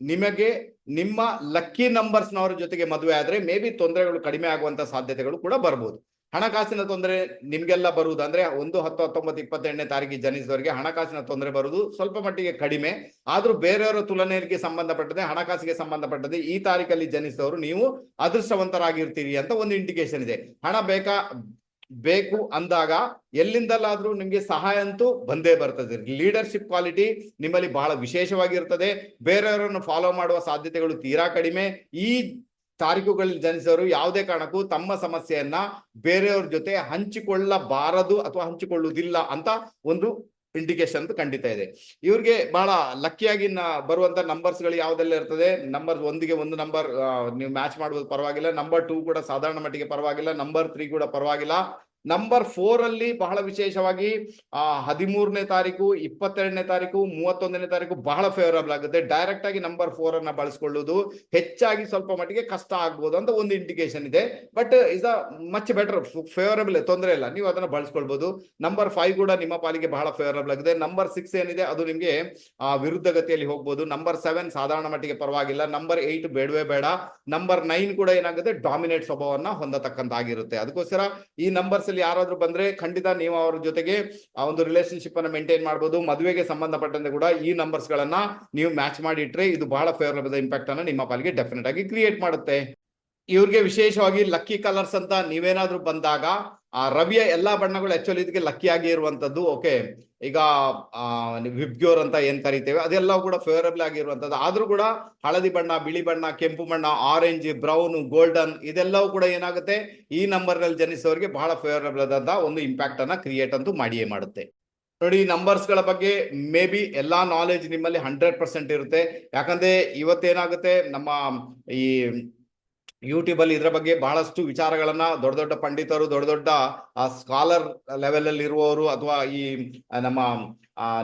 [SPEAKER 1] ನಿಮಗೆ ನಿಮ್ಮ ಲಕ್ಕಿ ನಂಬರ್ಸ್ನವರ ಜೊತೆಗೆ ಮದುವೆ ಆದ್ರೆ ಮೇ ಬಿ ತೊಂದರೆಗಳು ಕಡಿಮೆ ಆಗುವಂತ ಸಾಧ್ಯತೆಗಳು ಕೂಡ ಬರ್ಬೋದು. ಹಣಕಾಸಿನ ತೊಂದರೆ ನಿಮ್ಗೆಲ್ಲ ಬರುವುದು. ಅಂದ್ರೆ ಒಂದು ಹತ್ತು ಹತ್ತೊಂಬತ್ತು ಇಪ್ಪತ್ತೆಂಟನೇ ತಾರೀಕಿಗೆ ಜನಿಸಿದವರಿಗೆ ಹಣಕಾಸಿನ ತೊಂದರೆ ಬರುವುದು. ಸ್ವಲ್ಪ ಮಟ್ಟಿಗೆ ಕಡಿಮೆ. ಆದ್ರೂ ಬೇರೆಯವರ ತುಲನೆಗೆ ಸಂಬಂಧಪಟ್ಟದೆ ಹಣಕಾಸಿಗೆ ಸಂಬಂಧಪಟ್ಟದೆ ಈ ತಾರೀಕಲ್ಲಿ ಜನಿಸಿದವರು ನೀವು ಅದೃಷ್ಟವಂತರಾಗಿರ್ತೀರಿ ಅಂತ ಒಂದು ಇಂಡಿಕೇಶನ್ ಇದೆ. ಹಣ ಬೇಕಾ, ಬೇಕು ಅಂದಾಗ ಎಲ್ಲಿಂದಲಾದ್ರೂ ನಿಮ್ಗೆ ಸಹಾಯ ಅಂತೂ ಬಂದೇ ಬರ್ತದೆ. ಲೀಡರ್ಶಿಪ್ ಕ್ವಾಲಿಟಿ ನಿಮ್ಮಲ್ಲಿ ಬಹಳ ವಿಶೇಷವಾಗಿರ್ತದೆ. ಬೇರೆಯವರನ್ನು ಫಾಲೋ ಮಾಡುವ ಸಾಧ್ಯತೆಗಳು ತೀರಾ ಕಡಿಮೆ. ಈ ತಾರೀಕುಗಳಲ್ಲಿ ಜನಿಸಿದವರು ಯಾವುದೇ ಕಾರಣಕ್ಕೂ ತಮ್ಮ ಸಮಸ್ಯೆಯನ್ನ ಬೇರೆಯವ್ರ ಜೊತೆ ಹಂಚಿಕೊಳ್ಳಬಾರದು ಅಥವಾ ಹಂಚಿಕೊಳ್ಳುವುದಿಲ್ಲ ಅಂತ ಒಂದು ಇಂಡಿಕೇಶನ್ ಅಂತ ಖಂಡಿತ ಇದೆ. ಇವ್ರಿಗೆ ಬಹಳ ಲಕ್ಕಿಯಾಗಿ ಬರುವಂತ ನಂಬರ್ಸ್ಗಳು ಯಾವ್ದೆಲ್ಲ ಇರ್ತದೆ? ನಂಬರ್ ಒಂದಿಗೆ ಒಂದು ನಂಬರ್ ನೀವು ಮ್ಯಾಚ್ ಮಾಡುವುದು ಪರವಾಗಿಲ್ಲ. ನಂಬರ್ ಟೂ ಕೂಡ ಸಾಧಾರಣ ಮಟ್ಟಿಗೆ ಪರವಾಗಿಲ್ಲ. ನಂಬರ್ ತ್ರೀ ಕೂಡ ಪರವಾಗಿಲ್ಲ. ನಂಬರ್ ಫೋರ್ ಅಲ್ಲಿ ಬಹಳ ವಿಶೇಷವಾಗಿ, ಆ, ಹದಿಮೂರನೇ ತಾರೀಕು, ಇಪ್ಪತ್ತೆರಡನೇ ತಾರೀಕು, ಮೂವತ್ತೊಂದನೇ ತಾರೀಕು ಬಹಳ ಫೇವರಬಲ್ ಆಗುತ್ತೆ. ಡೈರೆಕ್ಟ್ ಆಗಿ ನಂಬರ್ ಫೋರ್ ಅನ್ನ ಬಳಸ್ಕೊಳ್ಳೋದು ಹೆಚ್ಚಾಗಿ ಸ್ವಲ್ಪ ಮಟ್ಟಿಗೆ ಕಷ್ಟ ಆಗ್ಬೋದು ಅಂತ ಒಂದು ಇಂಡಿಕೇಶನ್ ಇದೆ. But is a much better favourable ತೊಂದರೆ ಇಲ್ಲ. ನೀವು ಅದನ್ನ ಬಳಸ್ಕೊಳ್ಬಹುದು ನಂಬರ್ ಫೈವ್ ಕೂಡ ನಿಮ್ಮ ಪಾಲಿಗೆ ಬಹಳ ಫೇವರಬಲ್ ಆಗಿದೆ. ನಂಬರ್ ಸಿಕ್ಸ್ ಏನಿದೆ, ಅದು ನಿಮ್ಗೆ, ಆ, ವಿರುದ್ಧ ಗತಿಯಲ್ಲಿ ಹೋಗ್ಬೋದು. ನಂಬರ್ ಸೆವೆನ್ ಸಾಧಾರಣ ಮಟ್ಟಿಗೆ ಪರವಾಗಿಲ್ಲ. ನಂಬರ್ ಏಟ್ ಬೇಡವೇ ಬೇಡ. ನಂಬರ್ ನೈನ್ ಕೂಡ ಏನಾಗುತ್ತೆ ಡಾಮಿನೇಟ್ ಸ್ವಭಾವವನ್ನ ಹೊಂದತಕ್ಕಂತಾಗಿರುತ್ತೆ. ಅದಕ್ಕೋಸ್ಕರ ಈ ನಂಬರ್ಸ್ ಅಲ್ಲಿ ಯಾರಾದ್ರೂ ಬಂದ್ರೆ ಖಂಡಿತ ನೀವು ಅವ್ರ ಜೊತೆಗೆ ಆ ಒಂದು ರಿಲೇಶನ್ಶಿಪ್ ಅನ್ನ ಮೇಂಟೈನ್ ಮಾಡಬಹುದು ಮದುವೆಗೆ ಸಂಬಂಧಪಟ್ಟಂತೆ ಕೂಡ ಈ ನಂಬರ್ಸ್ ಗಳನ್ನ ನೀವು ಮ್ಯಾಚ್ ಮಾಡಿ ಇಟ್ರೆ ಇದು ಬಹಳ ಫೇವರಬಲ್ ಇಂಪ್ಯಾಕ್ಟ್ ಅನ್ನ ನಿಮ್ಮ ಪಾಲಿಗೆ ಡೆಫಿನೆಟ್ ಆಗಿ ಕ್ರಿಯೇಟ್ ಮಾಡುತ್ತೆ. ಇವ್ರಿಗೆ ವಿಶೇಷವಾಗಿ ಲಕ್ಕಿ ಕಲರ್ಸ್ ಅಂತ ನೀವೇನಾದ್ರೂ ಬಂದಾಗ ಆ ರವಿಯ ಎಲ್ಲಾ ಬಣ್ಣಗಳು ಆಕ್ಚುಲಿ ಇದಕ್ಕೆ ಲಕ್ಕಿ ಆಗಿ ಇರುವಂತದ್ದು ಓಕೆ ಈಗ ವಿಬ್ಗ್ಯೂರ್ ಅಂತ ಏನ್ ಕರಿತೇವೆ ಅದೆಲ್ಲ ಕೂಡ ಫೇವರಬಲ್ ಆಗಿರುವಂತದ್ದು ಆದ್ರೂ ಕೂಡ ಹಳದಿ ಬಣ್ಣ, ಬಿಳಿ ಬಣ್ಣ, ಕೆಂಪು ಬಣ್ಣ ಆರೆಂಜ್ ಬ್ರೌನ್ ಗೋಲ್ಡನ್ ಇದೆಲ್ಲವೂ ಕೂಡ ಏನಾಗುತ್ತೆ, ಈ ನಂಬರ್ನಲ್ಲಿ ಜನಿಸೋರಿಗೆ ಬಹಳ ಫೇವರಬಲ್ ಆದಂತ ಒಂದು ಇಂಪ್ಯಾಕ್ಟ್ ಅನ್ನ ಕ್ರಿಯೇಟ್ ಅಂತೂ ಮಾಡಿಯೇ ಮಾಡುತ್ತೆ. ನೋಡಿ ನಂಬರ್ಸ್ಗಳ ಬಗ್ಗೆ ಮೇ ಬಿ ಎಲ್ಲಾ ನಾಲೆಜ್ ನಿಮ್ಮಲ್ಲಿ ಹಂಡ್ರೆಡ್ ಪರ್ಸೆಂಟ್ ಇರುತ್ತೆ. ಯಾಕಂದ್ರೆ ಇವತ್ತೇನಾಗುತ್ತೆ, ನಮ್ಮ ಈ ಯೂಟ್ಯೂಬ್ ಅಲ್ಲಿ ಇದ್ರ ಬಗ್ಗೆ ಬಹಳಷ್ಟು ವಿಚಾರಗಳನ್ನ ದೊಡ್ಡ ದೊಡ್ಡ ಪಂಡಿತರು, ದೊಡ್ಡ ದೊಡ್ಡ ಸ್ಕಾಲರ್ ಲೆವೆಲ್ ಅಲ್ಲಿ ಇರುವವರು ಅಥವಾ ಈ ನಮ್ಮ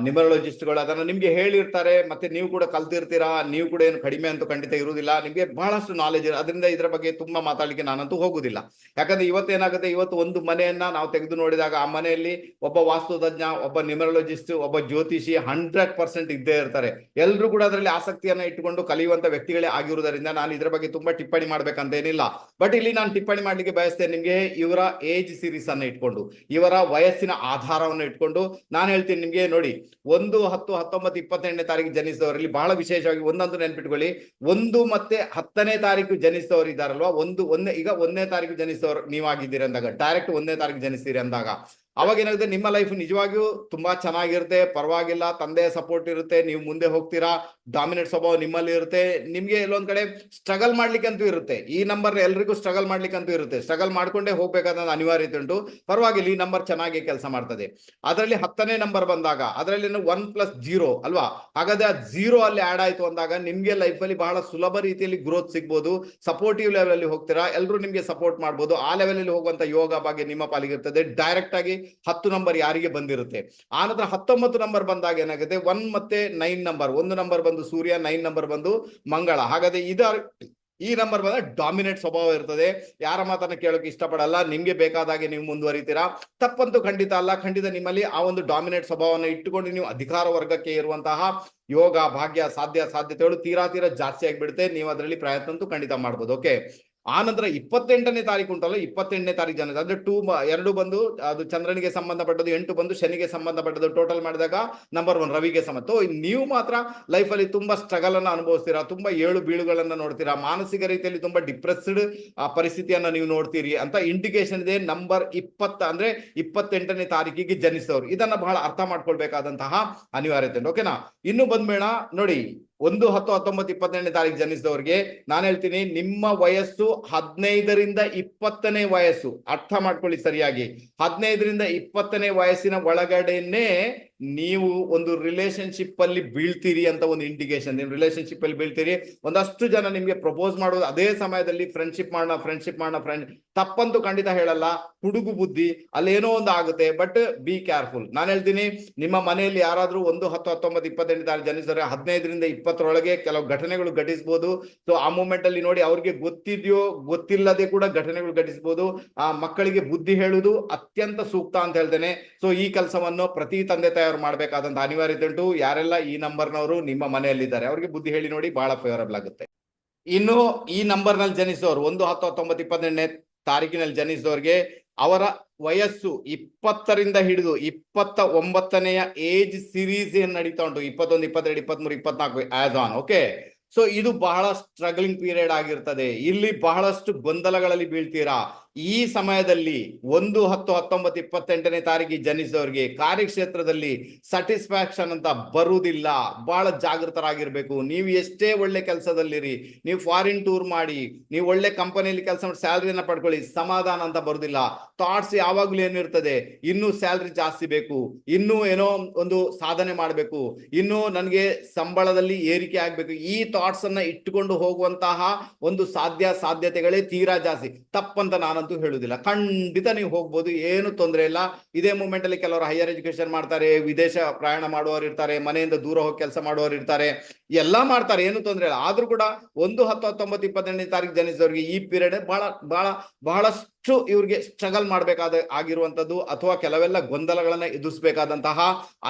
[SPEAKER 1] ನ್ಯೂಮರಾಲಜಿಸ್ಟ್ಗಳು ಅದನ್ನು ನಿಮ್ಗೆ ಹೇಳಿರ್ತಾರೆ, ಮತ್ತೆ ನೀವು ಕೂಡ ಕಲ್ತಿರ್ತೀರಾ, ನೀವು ಕೂಡ ಏನು ಕಡಿಮೆ ಅಂತೂ ಖಂಡಿತ ಇರುವುದಿಲ್ಲ. ನಿಮ್ಗೆ ಬಹಳಷ್ಟು ನಾಲೆಜ್ ಅದರಿಂದ ಇದರ ಬಗ್ಗೆ ತುಂಬಾ ಮಾತಾಡಲಿಕ್ಕೆ ನಾನಂತೂ ಹೋಗುದಿಲ್ಲ ಯಾಕಂದ್ರೆ ಇವತ್ತೇನಾಗುತ್ತೆ, ಇವತ್ತು ಒಂದು ಮನೆಯನ್ನ ನಾವು ತೆಗೆದು ನೋಡಿದಾಗ ಆ ಮನೆಯಲ್ಲಿ ಒಬ್ಬ ವಾಸ್ತುತಜ್ಞ, ಒಬ್ಬ ನ್ಯೂಮರಾಲಜಿಸ್ಟ್ ಒಬ್ಬ ಜ್ಯೋತಿಷಿ ಹಂಡ್ರೆಡ್ ಪರ್ಸೆಂಟ್ ಇದ್ದೇ ಇರ್ತಾರೆ. ಎಲ್ಲರೂ ಕೂಡ ಅದರಲ್ಲಿ ಆಸಕ್ತಿಯನ್ನ ಇಟ್ಟುಕೊಂಡು ಕಲಿಯುವಂತ ವ್ಯಕ್ತಿಗಳೇ ಆಗಿರುವುದರಿಂದ ನಾನು ಇದರ ಬಗ್ಗೆ ತುಂಬಾ ಟಿಪ್ಪಣಿ ಮಾಡ್ಬೇಕಂತೇನಿಲ್ಲ. ಬಟ್ ಇಲ್ಲಿ ನಾನು ಟಿಪ್ಪಣಿ ಮಾಡ್ಲಿಕ್ಕೆ ಬಯಸ್ತೇನೆ ನಿಮಗೆ ಇವರ ಏಜ್ ಸೀರೀಸ್ ಅನ್ನ ಇಟ್ಕೊಂಡು, ಇವರ ವಯಸ್ಸಿನ ಆಧಾರವನ್ನು ಇಟ್ಕೊಂಡು, ನಾನು ಹೇಳ್ತೀನಿ ನಿಮ್ಗೆ ನೋಡಿ, ಒಂದು ಹತ್ತು ಹತ್ತೊಂಬತ್ತು ಇಪ್ಪತ್ತೆಂಟನೇ ತಾರೀಕು ಜನಿಸಿದವರಲ್ಲಿ ಬಹಳ ವಿಶೇಷವಾಗಿ ಒಂದಂತೂ ನೆನ್ಪಿಟ್ಕೊಳ್ಳಿ. ಒಂದು ಮತ್ತೆ ಹತ್ತನೇ ತಾರೀಕು ಜನಿಸಿದವರು ಇದ್ದಾರಲ್ವಾ? ಒಂದು, ಒಂದೇ, ಈಗ ಒಂದನೇ ತಾರೀಕು ಜನಿಸಿದವರು ನೀವಾಗಿದ್ದೀರಿ ಅಂದಾಗ ಡೈರೆಕ್ಟ್ ಒಂದನೇ ತಾರೀಕು ಜನಿಸ್ತೀರಿ ಅಂದಾಗ. ಅವಾಗ ಏನಾಗುತ್ತೆ? ನಿಮ್ಮ ಲೈಫ್ ನಿಜವಾಗಿಯೂ ತುಂಬಾ ಚೆನ್ನಾಗಿರುತ್ತೆ, ಪರವಾಗಿಲ್ಲ ತಂದೆ ಸಪೋರ್ಟ್ ಇರುತ್ತೆ, ನೀವು ಮುಂದೆ ಹೋಗ್ತೀರಾ ಡಾಮಿನೇಟ್ ಸ್ವಭಾವ ನಿಮ್ಮಲ್ಲಿ ಇರುತ್ತೆ, ನಿಮ್ಗೆ ಎಲ್ಲೊಂದ್ ಕಡೆ ಸ್ಟ್ರಗಲ್ ಮಾಡ್ಲಿಕ್ಕೆ ಅಂತೂ ಇರುತ್ತೆ. ಈ ನಂಬರ್ ಎಲ್ರಿಗೂ ಸ್ಟ್ರಗಲ್ ಮಾಡ್ಲಿಕ್ಕೆ ಅಂತೂ ಇರುತ್ತೆ. ಸ್ಟ್ರಗಲ್ ಮಾಡ್ಕೊಂಡೇ ಹೋಗ್ಬೇಕಾದ ಅನಿವಾರ್ಯತೆ ಉಂಟು. ಪರವಾಗಿಲ್ಲ, ಈ ನಂಬರ್ ಚೆನ್ನಾಗಿ ಕೆಲಸ ಮಾಡ್ತದೆ. ಅದರಲ್ಲಿ ಹತ್ತನೇ ನಂಬರ್ ಬಂದಾಗ, ಅದರಲ್ಲಿ ಒನ್ ಪ್ಲಸ್ ಜೀರೋ ಅಲ್ವಾ? ಹಾಗಾದ್ರೆ ಆ ಜೀರೋ ಅಲ್ಲಿ ಆಡ್ ಆಯ್ತು ಅಂದಾಗ ನಿಮ್ಗೆ ಲೈಫ್ ಅಲ್ಲಿ ಬಹಳ ಸುಲಭ ರೀತಿಯಲ್ಲಿ ಗ್ರೋತ್ ಸಿಗ್ಬೋದು ಸಪೋರ್ಟಿವ್ ಲೆವೆಲ್ ಅಲ್ಲಿ ಹೋಗ್ತೀರಾ ಎಲ್ಲರೂ ನಿಮ್ಗೆ ಸಪೋರ್ಟ್ ಮಾಡ್ಬೋದು. ಆ ಲೆವೆಲ್ ಅಲ್ಲಿ ಹೋಗುವಂತ ಯೋಗ ಬಗ್ಗೆ ನಿಮ್ಮ ಪಾಲಿಗೆ ಇರ್ತದೆ ಡೈರೆಕ್ಟ್ ಆಗಿ ಹತ್ತು ನಂಬರ್ ಯಾರಿಗೆ ಬಂದಿರುತ್ತೆ? ಆನಂತರ ನಂತರ ಹತ್ತೊಂಬತ್ತು ನಂಬರ್ ಬಂದಾಗ ಏನಾಗುತ್ತೆ? ಒನ್ ಮತ್ತೆ ನೈನ್ ನಂಬರ್ ಒಂದು ನಂಬರ್ ಬಂದು ಸೂರ್ಯ ನೈನ್ ನಂಬರ್ ಬಂದು ಮಂಗಳ. ಹಾಗಾದ್ರೆ ಇದ ಈ ನಂಬರ್ ಬಂದ ಡಾಮಿನೇಟ್ ಸ್ವಭಾವ ಇರ್ತದೆ. ಯಾರ ಮಾತನ್ನ ಕೇಳೋಕೆ ಇಷ್ಟಪಡಲ್ಲ? ನಿಮ್ಗೆ ಬೇಕಾದಾಗೆ ನೀವು ಮುಂದುವರಿತೀರಾ? ತಪ್ಪಂತೂ ಖಂಡಿತ ಅಲ್ಲ. ಖಂಡಿತ ನಿಮ್ಮಲ್ಲಿ ಆ ಒಂದು ಡಾಮಿನೇಟ್ ಸ್ವಭಾವವನ್ನು ಇಟ್ಟುಕೊಂಡು ನೀವು ಅಧಿಕಾರ ವರ್ಗಕ್ಕೆ ಇರುವಂತಹ ಯೋಗ, ಭಾಗ್ಯ, ಸಾಧ್ಯ, ಸಾಧ್ಯತೆಗಳು ತೀರಾ ತೀರಾ ಜಾಸ್ತಿ ಆಗಿಬಿಡುತ್ತೆ. ನೀವು ಅದರಲ್ಲಿ ಪ್ರಯತ್ನ ಅಂತೂ ಖಂಡಿತ ಮಾಡ್ಬೋದು. ಓಕೆ ಆ ನಂತರ ಇಪ್ಪತ್ತೆಂಟನೇ ತಾರೀಕು ಉಂಟಲ್ಲ, ಇಪ್ಪತ್ತೆಂಟನೇ ತಾರೀಕು ಜನ ಅಂದ್ರೆ ಟೂ ಎರಡು ಬಂದು, ಅದು ಚಂದ್ರನಿಗೆ ಸಂಬಂಧಪಟ್ಟದ್ದು, ಎಂಟು ಬಂದು ಶನಿಗೆ ಸಂಬಂಧಪಟ್ಟದ್ದು ಟೋಟಲ್ ಮಾಡಿದಾಗ ನಂಬರ್ ಒನ್ ರವಿಗೆ ಸಂಬಂಧ ನೀವು ಮಾತ್ರ ಲೈಫ್ ಅಲ್ಲಿ ತುಂಬಾ ಸ್ಟ್ರಗಲ್ ಅನ್ನು ಅನುಭವಿಸ್ತೀರಾ, ತುಂಬಾ ಏಳು ಬೀಳುಗಳನ್ನ ನೋಡ್ತೀರಾ, ಮಾನಸಿಕ ರೀತಿಯಲ್ಲಿ ತುಂಬಾ ಡಿಪ್ರೆಸ್ಡ್ ಆ, ಪರಿಸ್ಥಿತಿಯನ್ನ ನೀವು ನೋಡ್ತೀರಿ ಅಂತ ಇಂಡಿಕೇಶನ್ ಇದೆ ನಂಬರ್ ಇಪ್ಪತ್ತ, ಅಂದ್ರೆ ಇಪ್ಪತ್ತೆಂಟನೇ ತಾರೀಕಿಗೆ ಜನಿಸಿದವರು. ಇದನ್ನ ಬಹಳ ಅರ್ಥ ಮಾಡ್ಕೊಳ್ಬೇಕಾದಂತಹ ಅನಿವಾರ್ಯತೆ ಓಕೆನಾ ಇನ್ನು ಬಂದ್ಬೇಡ ನೋಡಿ ಒಂದು ಹತ್ತು ಹತ್ತೊಂಬತ್ತು ಇಪ್ಪತ್ತೆಂಟನೇ ತಾರೀಕು ಜನಿಸಿದವರಿಗೆ ನಾನು ಹೇಳ್ತೀನಿ, ನಿಮ್ಮ ವಯಸ್ಸು ಹದಿನೈದರಿಂದ ಇಪ್ಪತ್ತನೇ ವಯಸ್ಸು. ಅರ್ಥ ಮಾಡ್ಕೊಳ್ಳಿ ಸರಿಯಾಗಿ. ಹದಿನೈದರಿಂದ ಇಪ್ಪತ್ತನೇ ವಯಸ್ಸಿನ ಒಳಗಡೆನೆ ನೀವು ಒಂದು ರಿಲೇಶನ್ಶಿಪ್ ಅಲ್ಲಿ ಬೀಳ್ತೀರಿ ಅಂತ ಒಂದು ಇಂಡಿಕೇಶನ್ ನೀವು ರಿಲೇಶನ್ಶಿಪ್ ಅಲ್ಲಿ ಬೀಳ್ತೀರಿ. ಒಂದಷ್ಟು ಜನ ನಿಮ್ಗೆ ಪ್ರಪೋಸ್ ಮಾಡೋದು ಅದೇ ಸಮಯದಲ್ಲಿ ಫ್ರೆಂಡ್ಶಿಪ್ ಮಾಡೋಣ ಫ್ರೆಂಡ್ಶಿಪ್ ಮಾಡೋಣ ಫ್ರೆಂಡ್ ತಪ್ಪಂತೂ ಖಂಡಿತ ಹೇಳಲ್ಲ. ಹುಡುಗು ಬುದ್ಧಿ, ಅಲ್ಲೇನೋ ಒಂದು ಆಗುತ್ತೆ. ಬಟ್ ಬಿ ಕೇರ್ಫುಲ್ ನಾನು ಹೇಳ್ತೀನಿ, ನಿಮ್ಮ ಮನೆಯಲ್ಲಿ ಯಾರಾದ್ರೂ ಒಂದು ಹತ್ತು, ಹತ್ತೊಂಬತ್ತು, ಇಪ್ಪತ್ತೆಂಟು ತಾರೀಕು ಜನಿಸಿದ್ರೆ ಹದಿನೈದರಿಂದ ಇಪ್ಪತ್ತರೊಳಗೆ ಕೆಲವು ಘಟನೆಗಳು ಘಟಿಸಬಹುದು ಸೊ ಆ ಮೂಮೆಂಟ್ ಅಲ್ಲಿ ನೋಡಿ ಅವ್ರಿಗೆ ಗೊತ್ತಿದೆಯೋ, ಗೊತ್ತಿಲ್ಲದೆ ಕೂಡ ಘಟನೆಗಳು ಘಟಿಸಬಹುದು ಆ ಮಕ್ಕಳಿಗೆ ಬುದ್ಧಿ ಹೇಳುವುದು ಅತ್ಯಂತ ಸೂಕ್ತ ಅಂತ ಹೇಳ್ತೇನೆ. ಸೊ ಈ ಕೆಲಸವನ್ನು ಪ್ರತಿ ತಂದೆ ತಾಯಿಯವರು ಮಾಡಬೇಕಾದಂತ ಅನಿವಾರ್ಯತೆ ಉಂಟು. ಯಾರೆಲ್ಲ ಈ ನಂಬರ್ನವರು ನಿಮ್ಮ ಮನೆಯಲ್ಲಿದ್ದಾರೆ, ಅವ್ರಿಗೆ ಬುದ್ಧಿ ಹೇಳಿ ನೋಡಿ ಬಹಳ ಫೇವರಬಲ್ ಆಗುತ್ತೆ. ಇನ್ನು ಈ ನಂಬರ್ನಲ್ಲಿ ಜನಿಸಿದವರು, ಒಂದು ಹತ್ತು ಹತ್ತೊಂಬತ್ತು ಇಪ್ಪತ್ತೆಂಟನೇ ತಾರೀಕಿನಲ್ಲಿ ಜನಿಸಿದವರಿಗೆ ಅವರ ವಯಸ್ಸು ಇಪ್ಪತ್ತರಿಂದ ಹಿಡಿದು ಇಪ್ಪತ್ತ ಒಂಬತ್ತನೆಯ ಏಜ್ ಸಿರೀಸ್ ಏನ್ ನಡೀತಾ ಉಂಟು, ಇಪ್ಪತ್ತೊಂದು, ಇಪ್ಪತ್ತೆರಡು ಇಪ್ಪತ್ಮೂರು ಇಪ್ಪತ್ನಾಲ್ಕು ಆಸ್ ಆನ್ ಓಕೆ ಸೊ ಇದು ಬಹಳ ಸ್ಟ್ರಗ್ಲಿಂಗ್ ಪೀರಿಯಡ್ ಆಗಿರ್ತದೆ. ಇಲ್ಲಿ ಬಹಳಷ್ಟು ಗೊಂದಲಗಳಲ್ಲಿ ಬೀಳ್ತೀರಾ? ಈ ಸಮಯದಲ್ಲಿ ಒಂದು ಹತ್ತು ಹತ್ತೊಂಬತ್ತು ಇಪ್ಪತ್ತೆಂಟನೇ ತಾರೀಕಿಗೆ ಜನಿಸಿದವರಿಗೆ ಕಾರ್ಯಕ್ಷೇತ್ರದಲ್ಲಿ ಸ್ಯಾಟಿಸ್ಫ್ಯಾಕ್ಷನ್ ಅಂತ ಬರುವುದಿಲ್ಲ. ಬಹಳ ಜಾಗೃತರಾಗಿರ್ಬೇಕು. ನೀವು ಎಷ್ಟೇ ಒಳ್ಳೆ ಕೆಲಸದಲ್ಲಿರಿ, ನೀವು ಫಾರಿನ್ ಟೂರ್ ಮಾಡಿ, ನೀವು ಒಳ್ಳೆ ಕಂಪನಿಯಲ್ಲಿ ಕೆಲಸ ಮಾಡಿ ಸ್ಯಾಲ್ರಿಯನ್ನು ಪಡ್ಕೊಳ್ಳಿ, ಸಮಾಧಾನ ಅಂತ ಬರುವುದಿಲ್ಲ. ಥಾಟ್ಸ್ ಯಾವಾಗಲೂ ಏನಿರ್ತದೆ, ಇನ್ನೂ ಸ್ಯಾಲ್ರಿ ಜಾಸ್ತಿ ಬೇಕು, ಇನ್ನೂ ಏನೋ ಒಂದು ಸಾಧನೆ ಮಾಡಬೇಕು, ಇನ್ನೂ ನನಗೆ ಸಂಬಳದಲ್ಲಿ ಏರಿಕೆ ಆಗಬೇಕು, ಈ ಥಾಟ್ಸ್ ಅನ್ನ ಇಟ್ಟುಕೊಂಡು ಹೋಗುವಂತಹ ಒಂದು ಸಾಧ್ಯ ಸಾಧ್ಯತೆಗಳೇ ತೀರಾ ಜಾಸ್ತಿ. ತಪ್ಪಂತ ನಾನಂತೂ ಹೇಳುವುದಿಲ್ಲ. ಖಂಡಿತ ನೀವು ಹೋಗ್ಬೋದು, ಏನು ತೊಂದರೆ ಇಲ್ಲ. ಇದೇ ಮೂಮೆಂಟ್ ಅಲ್ಲಿ ಕೆಲವರು ಹೈಯರ್ ಎಜುಕೇಶನ್ ಮಾಡ್ತಾರೆ, ವಿದೇಶ ಪ್ರಯಾಣ ಮಾಡುವವರು ಇರ್ತಾರೆ, ಮನೆಯಿಂದ ದೂರ ಹೋಗಿ ಕೆಲಸ ಮಾಡುವವರು ಇರ್ತಾರೆ, ಎಲ್ಲ ಮಾಡ್ತಾರೆ, ಏನು ತೊಂದರೆ ಇಲ್ಲ. ಆದ್ರೂ ಕೂಡ ಒಂದು ಹತ್ತು ಹತ್ತೊಂಬತ್ತು ಇಪ್ಪತ್ತೆಂಟನೇ ತಾರೀಕು ಜನಿಸಿದವರಿಗೆ ಈ ಪೀರಿಯಡ್ ಬಹಳ ಬಹಳ ಬಹಳ ಬಹಳಷ್ಟು ಇವ್ರಿಗೆ ಸ್ಟ್ರಗಲ್ ಮಾಡಬೇಕಾದ ಆಗಿರುವಂತದ್ದು ಅಥವಾ ಕೆಲವೆಲ್ಲ ಗೊಂದಲಗಳನ್ನ ಎದುರಿಸಬೇಕಾದಂತಹ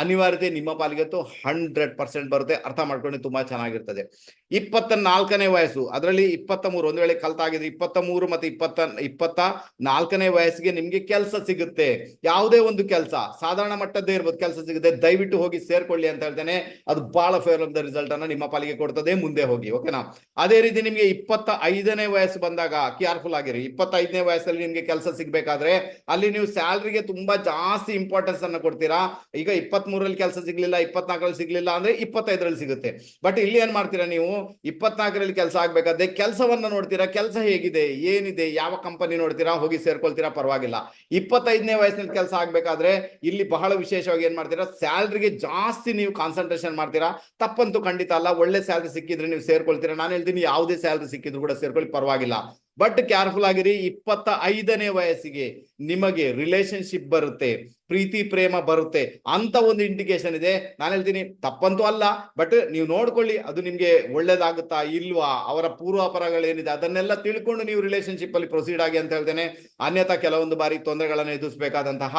[SPEAKER 1] ಅನಿವಾರ್ಯತೆ ನಿಮ್ಮ ಪಾಲಿಗಂತೂ ಹಂಡ್ರೆಡ್ ಪರ್ಸೆಂಟ್ ಬರುತ್ತೆ. ಅರ್ಥ ಮಾಡ್ಕೊಂಡು ತುಂಬಾ ಚೆನ್ನಾಗಿರ್ತದೆ. ಇಪ್ಪತ್ತ ನಾಲ್ಕನೇ ವಯಸ್ಸು, ಅದರಲ್ಲಿ ಇಪ್ಪತ್ತ ಮೂರು ಒಂದು ವೇಳೆ ಕಲ್ತಾಗಿದೆ ಇಪ್ಪತ್ತ ಮೂರು ಮತ್ತೆ ಇಪ್ಪತ್ತ ಇಪ್ಪತ್ತ ನಾಲ್ಕನೇ ವಯಸ್ಸಿಗೆ ನಿಮ್ಗೆ ಕೆಲಸ ಸಿಗುತ್ತೆ. ಯಾವುದೇ ಒಂದು ಕೆಲಸ, ಸಾಧಾರಣ ಮಟ್ಟದ್ದೇ ಇರ್ಬೋದು, ಕೆಲಸ ಸಿಗುತ್ತೆ. ದಯವಿಟ್ಟು ಹೋಗಿ ಸೇರ್ಕೊಳ್ಳಿ ಅಂತ ಹೇಳ್ತೇನೆ. ಅದು ಬಹಳ ಫೇವರಬಲ್ ರಿಸಲ್ಟ್ ಅನ್ನ ನಿಮ್ಮ ಪಾಲಿಗೆ ಕೊಡ್ತದೆ. ಮುಂದೆ ಹೋಗಿ ಓಕೆನಾ ಅದೇ ರೀತಿ ನಿಮ್ಗೆ ಇಪ್ಪತ್ತ ಐದನೇ ವಯಸ್ಸು ಬಂದಾಗ ಕೇರ್ಫುಲ್ ಆಗಿರಿ. ಇಪ್ಪತ್ತೈದನೇ ವಯಸ್ಸಲ್ಲಿ ನಿಮ್ಗೆ ಕೆಲಸ ಸಿಗ್ಬೇಕಾದ್ರೆ ಅಲ್ಲಿ ನೀವು ಸ್ಯಾಲ್ರಿಗೆ ತುಂಬಾ ಜಾಸ್ತಿ ಇಂಪಾರ್ಟೆನ್ಸ್ ಅನ್ನ ಕೊಡ್ತೀರಾ? ಈಗ ಇಪ್ಪತ್ತ್ ಮೂರಲ್ಲಿ ಕೆಲಸ ಸಿಗ್ಲಿಲ್ಲ, ಇಪ್ಪತ್ನಾಲ್ಕರಲ್ಲಿ ಸಿಗ್ಲಿಲ್ಲ ಅಂದ್ರೆ ಇಪ್ಪತ್ತೈದರಲ್ಲಿ ಸಿಗುತ್ತೆ. ಬಟ್ ಇಲ್ಲಿ ಏನ್ ಮಾಡ್ತೀರಾ ನೀವು? ಇಪ್ಪತ್ನಾಲ್ಕರಲ್ಲಿ ಕೆಲಸ ಆಗ್ಬೇಕಾದ್ರೆ ಕೆಲಸವನ್ನ ನೋಡ್ತೀರಾ? ಕೆಲಸ ಹೇಗಿದೆ? ಏನಿದೆ? ಯಾವ ಕಂಪನಿ ನೋಡ್ತೀರಾ? ಹೋಗಿ ಸೇರ್ಕೊಳ್ತೀರಾ? ಪರವಾಗಿಲ್ಲ. ಇಪ್ಪತ್ತೈದನೇ ವಯಸ್ಸಿನಲ್ಲಿ ಕೆಲಸ ಆಗ್ಬೇಕಾದ್ರೆ ಇಲ್ಲಿ ಬಹಳ ವಿಶೇಷವಾಗಿ ಏನ್ ಮಾಡ್ತೀರಾ? ಸ್ಯಾಲ್ರಿಗೆ ಜಾಸ್ತಿ ನೀವು ಕಾನ್ಸಂಟ್ರೇಷನ್ ಮಾಡ್ತೀರಾ? ತಪ್ಪಂತೂ ಖಂಡಿತ ಅಲ್ಲ. ಒಳ್ಳೆ ಸ್ಯಾಲ್ರಿ ಸಿಕ್ಕಿದ್ರೆ ನೀವು ಸೇರ್ಕೊಳ್ತೀರಾ? ನಾನು ಹೇಳ್ತೀನಿ ಯಾವುದೇ ಸ್ಯಾಲ್ರಿ ಸಿಕ್ಕಿದ್ರು ಕೂಡ ಸೇರ್ಕೊಳ್ಳಿ. ಪರವಾಗಿಲ್ಲ. ಬಟ್ ಕೇರ್ಫುಲ್ ಆಗಿರಿ ಇಪ್ಪತ್ತ ಐದನೇ ವಯಸ್ಸಿಗೆ ನಿಮಗೆ ರಿಲೇಶನ್ಶಿಪ್ ಬರುತ್ತೆ, ಪ್ರೀತಿ, ಪ್ರೇಮ ಬರುತ್ತೆ, ಅಂತ ಒಂದು ಇಂಡಿಕೇಶನ್ ಇದೆ. ನಾನು ಹೇಳ್ತೀನಿ, ತಪ್ಪಂತೂ ಅಲ್ಲ ಬಟ್ ನೀವು ನೋಡ್ಕೊಳ್ಳಿ, ಅದು ನಿಮ್ಗೆ ಒಳ್ಳೇದಾಗುತ್ತಾ ಇಲ್ವಾ, ಅವರ ಪೂರ್ವಾಪರಗಳೇನಿದೆ, ಅದನ್ನೆಲ್ಲ ತಿಳ್ಕೊಂಡು ನೀವು ರಿಲೇಶನ್ಶಿಪ್ ಅಲ್ಲಿ ಪ್ರೊಸೀಡ್ ಆಗಿ ಅಂತ ಹೇಳ್ತೇನೆ. ಅನ್ಯತಾ ಕೆಲವೊಂದು ಬಾರಿ ತೊಂದರೆಗಳನ್ನು ಎದುರಿಸಬೇಕಾದಂತಹ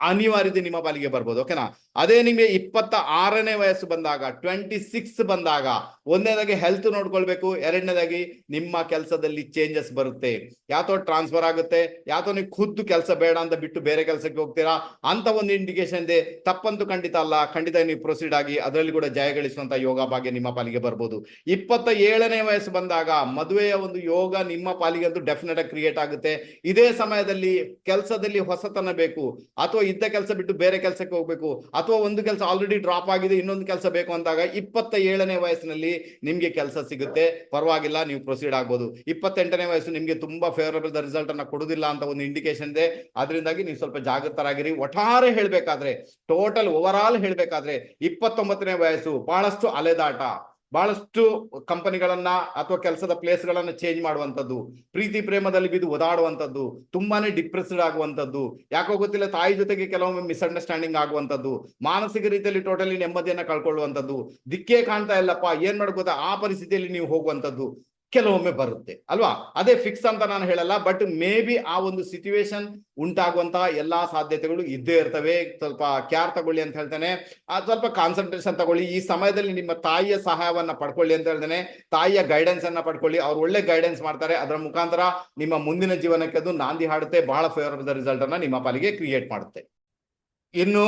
[SPEAKER 1] ಅನಿವಾರ್ಯತೆ ನಿಮ್ಮ ಪಾಲಿಗೆ ಬರ್ಬೋದು ಓಕೆನಾ ಅದೇ ನಿಮಗೆ ಇಪ್ಪತ್ತ ಆರನೇ ವಯಸ್ಸು ಬಂದಾಗ ಟ್ವೆಂಟಿ ಸಿಕ್ಸ್ ಬಂದಾಗ, ಒಂದನೇದಾಗಿ ಹೆಲ್ತ್ ನೋಡ್ಕೊಳ್ಬೇಕು, ಎರಡನೇದಾಗಿ ನಿಮ್ಮ ಕೆಲಸದಲ್ಲಿ ಚೇಂಜಸ್ ಬರುತ್ತೆ. ಯಾತೋ ಟ್ರಾನ್ಸ್ಫರ್ ಆಗುತ್ತೆ, ಯಾತೋ ನೀವು ಖುದ್ದು ಕೆಲಸ ಬೇಡ ಅಂತ ಬಿಟ್ಟು ಬೇರೆ ಕೆಲಸಕ್ಕೆ ಹೋಗ್ತೀರಾ? ಅಂತ ಒಂದು ಇಂಡಿಕೇಶನ್ ಇದೆ. ತಪ್ಪಂತೂ ಖಂಡಿತ ಅಲ್ಲ. ಖಂಡಿತ ನೀವು ಪ್ರೊಸೀಡ್ ಆಗಿ ಅದರಲ್ಲಿ ಕೂಡ ಜಯ ಗಳಿಸುವಂತ ಯೋಗ ಭಾಗ್ಯ ನಿಮ್ಮ ಪಾಲಿಗೆ ಬರ್ಬೋದು. ಇಪ್ಪತ್ತ ಏಳನೇ ವಯಸ್ಸು ಬಂದಾಗ, ಮದುವೆಯ ಒಂದು ಯೋಗ ನಿಮ್ಮ ಪಾಲಿಗೆ ಅಂತೂ ಡೆಫಿನೆಟ್ ಆಗಿ ಕ್ರಿಯೇಟ್ ಆಗುತ್ತೆ. ಇದೇ ಸಮಯದಲ್ಲಿ ಕೆಲಸದಲ್ಲಿ ಹೊಸತನ ಬೇಕು. ಅಥವಾ ಇದ್ದ ಕೆಲಸ ಬಿಟ್ಟು ಬೇರೆ ಕೆಲಸಕ್ಕೆ ಹೋಗ್ಬೇಕು ಅಥವಾ ಒಂದು ಕೆಲಸ ಆಲ್ರೆಡಿ ಡ್ರಾಪ್ ಆಗಿದೆ, ಇನ್ನೊಂದು ಕೆಲಸ ಬೇಕು ಅಂದಾಗ ಇಪ್ಪತ್ತ ಏಳನೇ ವಯಸ್ಸಿನಲ್ಲಿ ನಿಮ್ಗೆ ಕೆಲಸ ಸಿಗುತ್ತೆ. ಪರವಾಗಿಲ್ಲ, ನೀವು ಪ್ರೊಸೀಡ್ ಆಗ್ಬೋದು. ಇಪ್ಪತ್ತೆಂಟನೇ ವಯಸ್ಸು ನಿಮ್ಗೆ ತುಂಬಾ ಫೇವರಬಲ್ ರಿಸಲ್ಟ್ ಅನ್ನ ಕೊಡೋದಿಲ್ಲ ಅಂತ ಒಂದು ಇಂಡಿಕೇಶನ್ ಇದೆ. ಅದರಿಂದಾಗಿ ನೀವು ಸ್ವಲ್ಪ ಜಾಗೃತರಾಗಿರಿ. ಒಟ್ಟಾರೆ ಹೇಳ್ಬೇಕಾದ್ರೆ ಟೋಟಲ್ ಓವರ್ ಆಲ್ ಹೇಳ್ಬೇಕಾದ್ರೆ ಇಪ್ಪತ್ತೊಂಬತ್ತನೇ ವಯಸ್ಸು ಬಹಳಷ್ಟು ಅಲೆದಾಟ. ಬಹಳಷ್ಟು ಕಂಪನಿಗಳನ್ನ ಅಥವಾ ಕೆಲಸದ ಪ್ಲೇಸ್ ಗಳನ್ನ ಚೇಂಜ್ ಮಾಡುವಂತದ್ದು ಪ್ರೀತಿ ಪ್ರೇಮದಲ್ಲಿ ಬಿದ್ದು ಒದಾಡುವಂತದ್ದು ತುಂಬಾನೇ ಡಿಪ್ರೆಸ್ಡ್ ಆಗುವಂತದ್ದು ಯಾಕೋ ಗೊತ್ತಿಲ್ಲ ತಾಯಿ ಜೊತೆಗೆ ಕೆಲವೊಮ್ಮೆ ಮಿಸ್ಅಂಡರ್ಸ್ಟ್ಯಾಂಡಿಂಗ್ ಆಗುವಂತದ್ದು ಮಾನಸಿಕ ರೀತಿಯಲ್ಲಿ ಟೋಟಲಿ ನೆಮ್ಮದಿಯನ್ನ ಕಳ್ಕೊಳ್ಳುವಂಥದ್ದು, ದಿಕ್ಕೇ ಕಾಣ್ತಾ ಇಲ್ಲಪ್ಪ, ಏನ್ ಮಾಡ್ಬೋದಾ ಆ ಪರಿಸ್ಥಿತಿಯಲ್ಲಿ ನೀವು ಹೋಗುವಂತದ್ದು ಕೆಲವೊಮ್ಮೆ ಬರುತ್ತೆ. ಅಲ್ವಾ? ಅದೇ ಫಿಕ್ಸ್ ಅಂತ ನಾನು ಹೇಳಲ್ಲ ಬಟ್ ಮೇ ಬಿ ಆ ಒಂದು ಸಿಚುವೇಶನ್ ಉಂಟಾಗುವಂತಹ ಎಲ್ಲಾ ಸಾಧ್ಯತೆಗಳು ಇದ್ದೇ ಇರ್ತವೆ. ಸ್ವಲ್ಪ ಕ್ಯಾರ್ ತಗೊಳ್ಳಿ ಅಂತ ಹೇಳ್ತೇನೆ. ಸ್ವಲ್ಪ ಕಾನ್ಸಂಟ್ರೇಷನ್ ತಗೊಳ್ಳಿ. ಈ ಸಮಯದಲ್ಲಿ ನಿಮ್ಮ ತಾಯಿಯ ಸಹಾಯವನ್ನ ಪಡ್ಕೊಳ್ಳಿ ಅಂತ ಹೇಳ್ತೇನೆ. ತಾಯಿಯ ಗೈಡೆನ್ಸ್ ಅನ್ನ ಪಡ್ಕೊಳ್ಳಿ. ಅವ್ರು ಒಳ್ಳೆ ಗೈಡೆನ್ಸ್ ಮಾಡ್ತಾರೆ. ಅದರ ಮುಖಾಂತರ ನಿಮ್ಮ ಮುಂದಿನ ಜೀವನಕ್ಕೆ ಅದು ನಾಂದಿ ಹಾಡುತ್ತೆ. ಬಹಳ ಫೇವರಬಲ್ ರಿಸಲ್ಟ್ ಅನ್ನ ನಿಮ್ಮ ಪಾಲಿಗೆ ಕ್ರಿಯೇಟ್ ಮಾಡುತ್ತೆ. ಇನ್ನು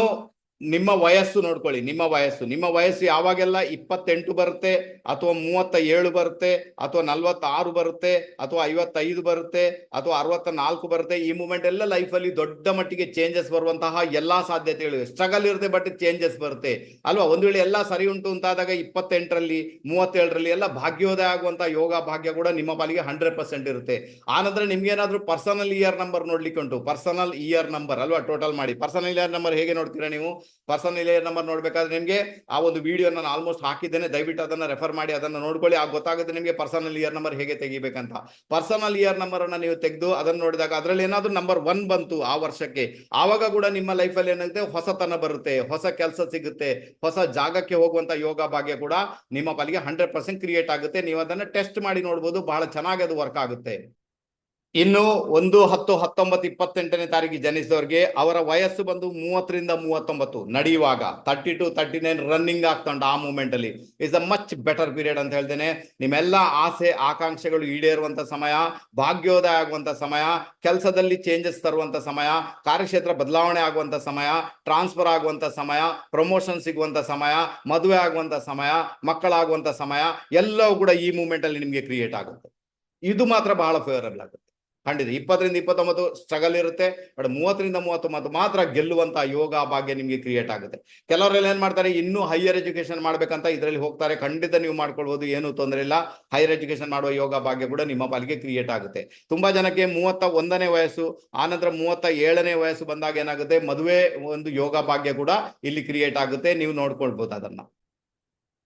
[SPEAKER 1] ನಿಮ್ಮ ವಯಸ್ಸು ನೋಡ್ಕೊಳ್ಳಿ, ನಿಮ್ಮ ವಯಸ್ಸು. ನಿಮ್ಮ ವಯಸ್ಸು ಯಾವಾಗೆಲ್ಲ ಇಪ್ಪತ್ತೆಂಟು ಬರುತ್ತೆ, ಅಥವಾ ಮೂವತ್ತ ಏಳು ಬರುತ್ತೆ, ಅಥವಾ ನಲ್ವತ್ತಾರು ಬರುತ್ತೆ, ಅಥವಾ ಐವತ್ತೈದು ಬರುತ್ತೆ, ಅಥವಾ ಅರವತ್ತ ನಾಲ್ಕು ಬರುತ್ತೆ, ಈ ಮೂಮೆಂಟ್ ಎಲ್ಲ ಲೈಫಲ್ಲಿ ದೊಡ್ಡ ಮಟ್ಟಿಗೆ ಚೇಂಜಸ್ ಬರುವಂತಹ ಎಲ್ಲಾ ಸಾಧ್ಯತೆಗಳು ಸ್ಟ್ರಗಲ್ ಇರುತ್ತೆ ಬಟ್ ಚೇಂಜಸ್ ಬರುತ್ತೆ. ಅಲ್ವಾ? ಒಂದು ವೇಳೆ ಎಲ್ಲ ಸರಿ ಉಂಟು ಅಂತಾದಾಗ ಇಪ್ಪತ್ತೆಂಟರಲ್ಲಿ, ಮೂವತ್ತೇಳರಲ್ಲಿ ಎಲ್ಲ ಭಾಗ್ಯೋದಯ ಆಗುವಂತಹ ಯೋಗ ಭಾಗ್ಯ ಕೂಡ ನಿಮ್ಮ ಪಾಲಿಗೆ ಹಂಡ್ರೆಡ್ ಪರ್ಸೆಂಟ್ ಇರುತ್ತೆ. ಆನಂತರ ನಿಮ್ಗೆ ಏನಾದ್ರು ಪರ್ಸನಲ್ ಇಯರ್ ನಂಬರ್ ನೋಡ್ಲಿಕ್ಕೆ ಉಂಟು. ಪರ್ಸನಲ್ ಇಯರ್ ನಂಬರ್ ಅಲ್ವಾ? ಟೋಟಲ್ ಮಾಡಿ. ಪರ್ಸನಲ್ ಇಯರ್ ನಂಬರ್ ಹೇಗೆ ನೋಡ್ತೀರಾ ನೀವು? ಪರ್ಸನಲ್ ಇಯರ್ ನಂಬರ್ ನೋಡ್ಬೇಕಾದ್ರೆ ನಿಮಗೆ ಆ ಒಂದು ವಿಡಿಯೋ ನಾನು ಆಲ್ಮೋಸ್ಟ್ ಹಾಕಿದ್ದೇನೆ. ದಯವಿಟ್ಟು ಅದನ್ನ ರೆಫರ್ ಮಾಡಿ, ಅದನ್ನ ನೋಡ್ಕೊಳ್ಳಿ. ಆಗ ಗೊತ್ತಾಗುತ್ತೆ ನಿಮಗೆ ಪರ್ಸನಲ್ ಇಯರ್ ನಂಬರ್ ಹೇಗೆ ತೆಗಿಬೇಕಂತ. ಪರ್ಸನಲ್ ಇಯರ್ ನಂಬರ್ ಅನ್ನ ನೀವು ತೆಗೆದು ಅದನ್ನ ನೋಡಿದಾಗ ಅದರಲ್ಲಿ ಏನಾದರೂ ನಂಬರ್ ಒನ್ ಬಂತು ಆ ವರ್ಷಕ್ಕೆ. ಆವಾಗ ಕೂಡ ನಿಮ್ಮ ಲೈಫಲ್ಲಿ ಏನಾಗುತ್ತೆ ಹೊಸತನ ಬರುತ್ತೆ, ಹೊಸ ಕೆಲಸ ಸಿಗುತ್ತೆ, ಹೊಸ ಜಾಗಕ್ಕೆ ಹೋಗುವಂತ ಯೋಗ ಭಾಗ್ಯ ಕೂಡ ನಿಮ್ಮ ಪಾಲಿಗೆ ಹಂಡ್ರೆಡ್ ಪರ್ಸೆಂಟ್ ಕ್ರಿಯೇಟ್ ಆಗುತ್ತೆ. ನೀವು ಅದನ್ನ ಟೆಸ್ಟ್ ಮಾಡಿ ನೋಡ್ಬೋದು. ಬಹಳ ಚೆನ್ನಾಗಿ ಅದು ವರ್ಕ್ ಆಗುತ್ತೆ. ಇನ್ನು ಒಂದು ಹತ್ತು ಹತ್ತೊಂಬತ್ತು ಇಪ್ಪತ್ತೆಂಟನೇ ತಾರೀಕಿಗೆ ಜನಿಸಿದವ್ರಿಗೆ ಅವರ ವಯಸ್ಸು ಬಂದು ಮೂವತ್ತರಿಂದ ಮೂವತ್ತೊಂಬತ್ತು ನಡೆಯುವಾಗ. Thirty two thirty nine running ಆಗ್ತಂಡು ಆ ಮೂಮೆಂಟ್ ಅಲ್ಲಿ. Is a much better period ಅಂತ ಹೇಳ್ತೇನೆ. ನಿಮ್ಮೆಲ್ಲ ಆಸೆ, ಆಕಾಂಕ್ಷೆಗಳು ಈಡೇರುವಂತ ಸಮಯ, ಭಾಗ್ಯೋದಯ ಆಗುವಂತ ಸಮಯ, ಕೆಲಸದಲ್ಲಿ ಚೇಂಜಸ್ ತರುವಂತ ಸಮಯ, ಕಾರ್ಯಕ್ಷೇತ್ರ ಬದಲಾವಣೆ ಆಗುವಂತ ಸಮಯ ಟ್ರಾನ್ಸ್ಫರ್ ಆಗುವಂತ ಸಮಯ ಪ್ರಮೋಷನ್ ಸಿಗುವಂತ ಸಮಯ, ಮದುವೆ ಆಗುವಂತ ಸಮಯ, ಮಕ್ಕಳಾಗುವಂತ ಸಮಯ, ಎಲ್ಲವೂ ಕೂಡ ಈ ಮೂಮೆಂಟ್ ಅಲ್ಲಿ ನಿಮಗೆ ಕ್ರಿಯೇಟ್ ಆಗುತ್ತೆ. ಇದು ಮಾತ್ರ ಬಹಳ ಫೇವರಬಲ್ ಆಗುತ್ತೆ. ಖಂಡಿತ. ಇಪ್ಪತ್ತರಿಂದ ಇಪ್ಪತ್ತೊಂಬತ್ತು ಸ್ಟ್ರಗಲ್ ಇರುತ್ತೆ. ಬಟ್ ಮೂವತ್ತರಿಂದ ಮೂವತ್ತೊಂಬತ್ತು ಮಾತ್ರ ಗೆಲ್ಲುವಂತಹ ಯೋಗ ಭಾಗ್ಯ ನಿಮಗೆ ಕ್ರಿಯೇಟ್ ಆಗುತ್ತೆ. ಕೆಲವರೆಲ್ಲ ಏನ್ ಮಾಡ್ತಾರೆ, ಇನ್ನೂ ಹೈಯರ್ ಎಜುಕೇಶನ್ ಮಾಡ್ಬೇಕಂತ ಇದರಲ್ಲಿ ಹೋಗ್ತಾರೆ. ಖಂಡಿತ ನೀವು ಮಾಡ್ಕೊಳ್ಬಹುದು ಏನು ತೊಂದರೆ ಇಲ್ಲ. ಹೈಯರ್ ಎಜುಕೇಶನ್ ಮಾಡುವ ಯೋಗ ಭಾಗ್ಯ ಕೂಡ ನಿಮ್ಮ ಪಾಲಿಗೆ ಕ್ರಿಯೇಟ್ ಆಗುತ್ತೆ. ತುಂಬಾ ಜನಕ್ಕೆ ಮೂವತ್ತ ಒಂದನೇ ವಯಸ್ಸು, ಆನಂತರ ಮೂವತ್ತ ಏಳನೇ ವಯಸ್ಸು ಬಂದಾಗ ಏನಾಗುತ್ತೆ, ಮದುವೆ ಒಂದು ಯೋಗ ಭಾಗ್ಯ ಕೂಡ ಇಲ್ಲಿ ಕ್ರಿಯೇಟ್ ಆಗುತ್ತೆ. ನೀವು ನೋಡ್ಕೊಳ್ಬಹುದು ಅದನ್ನ.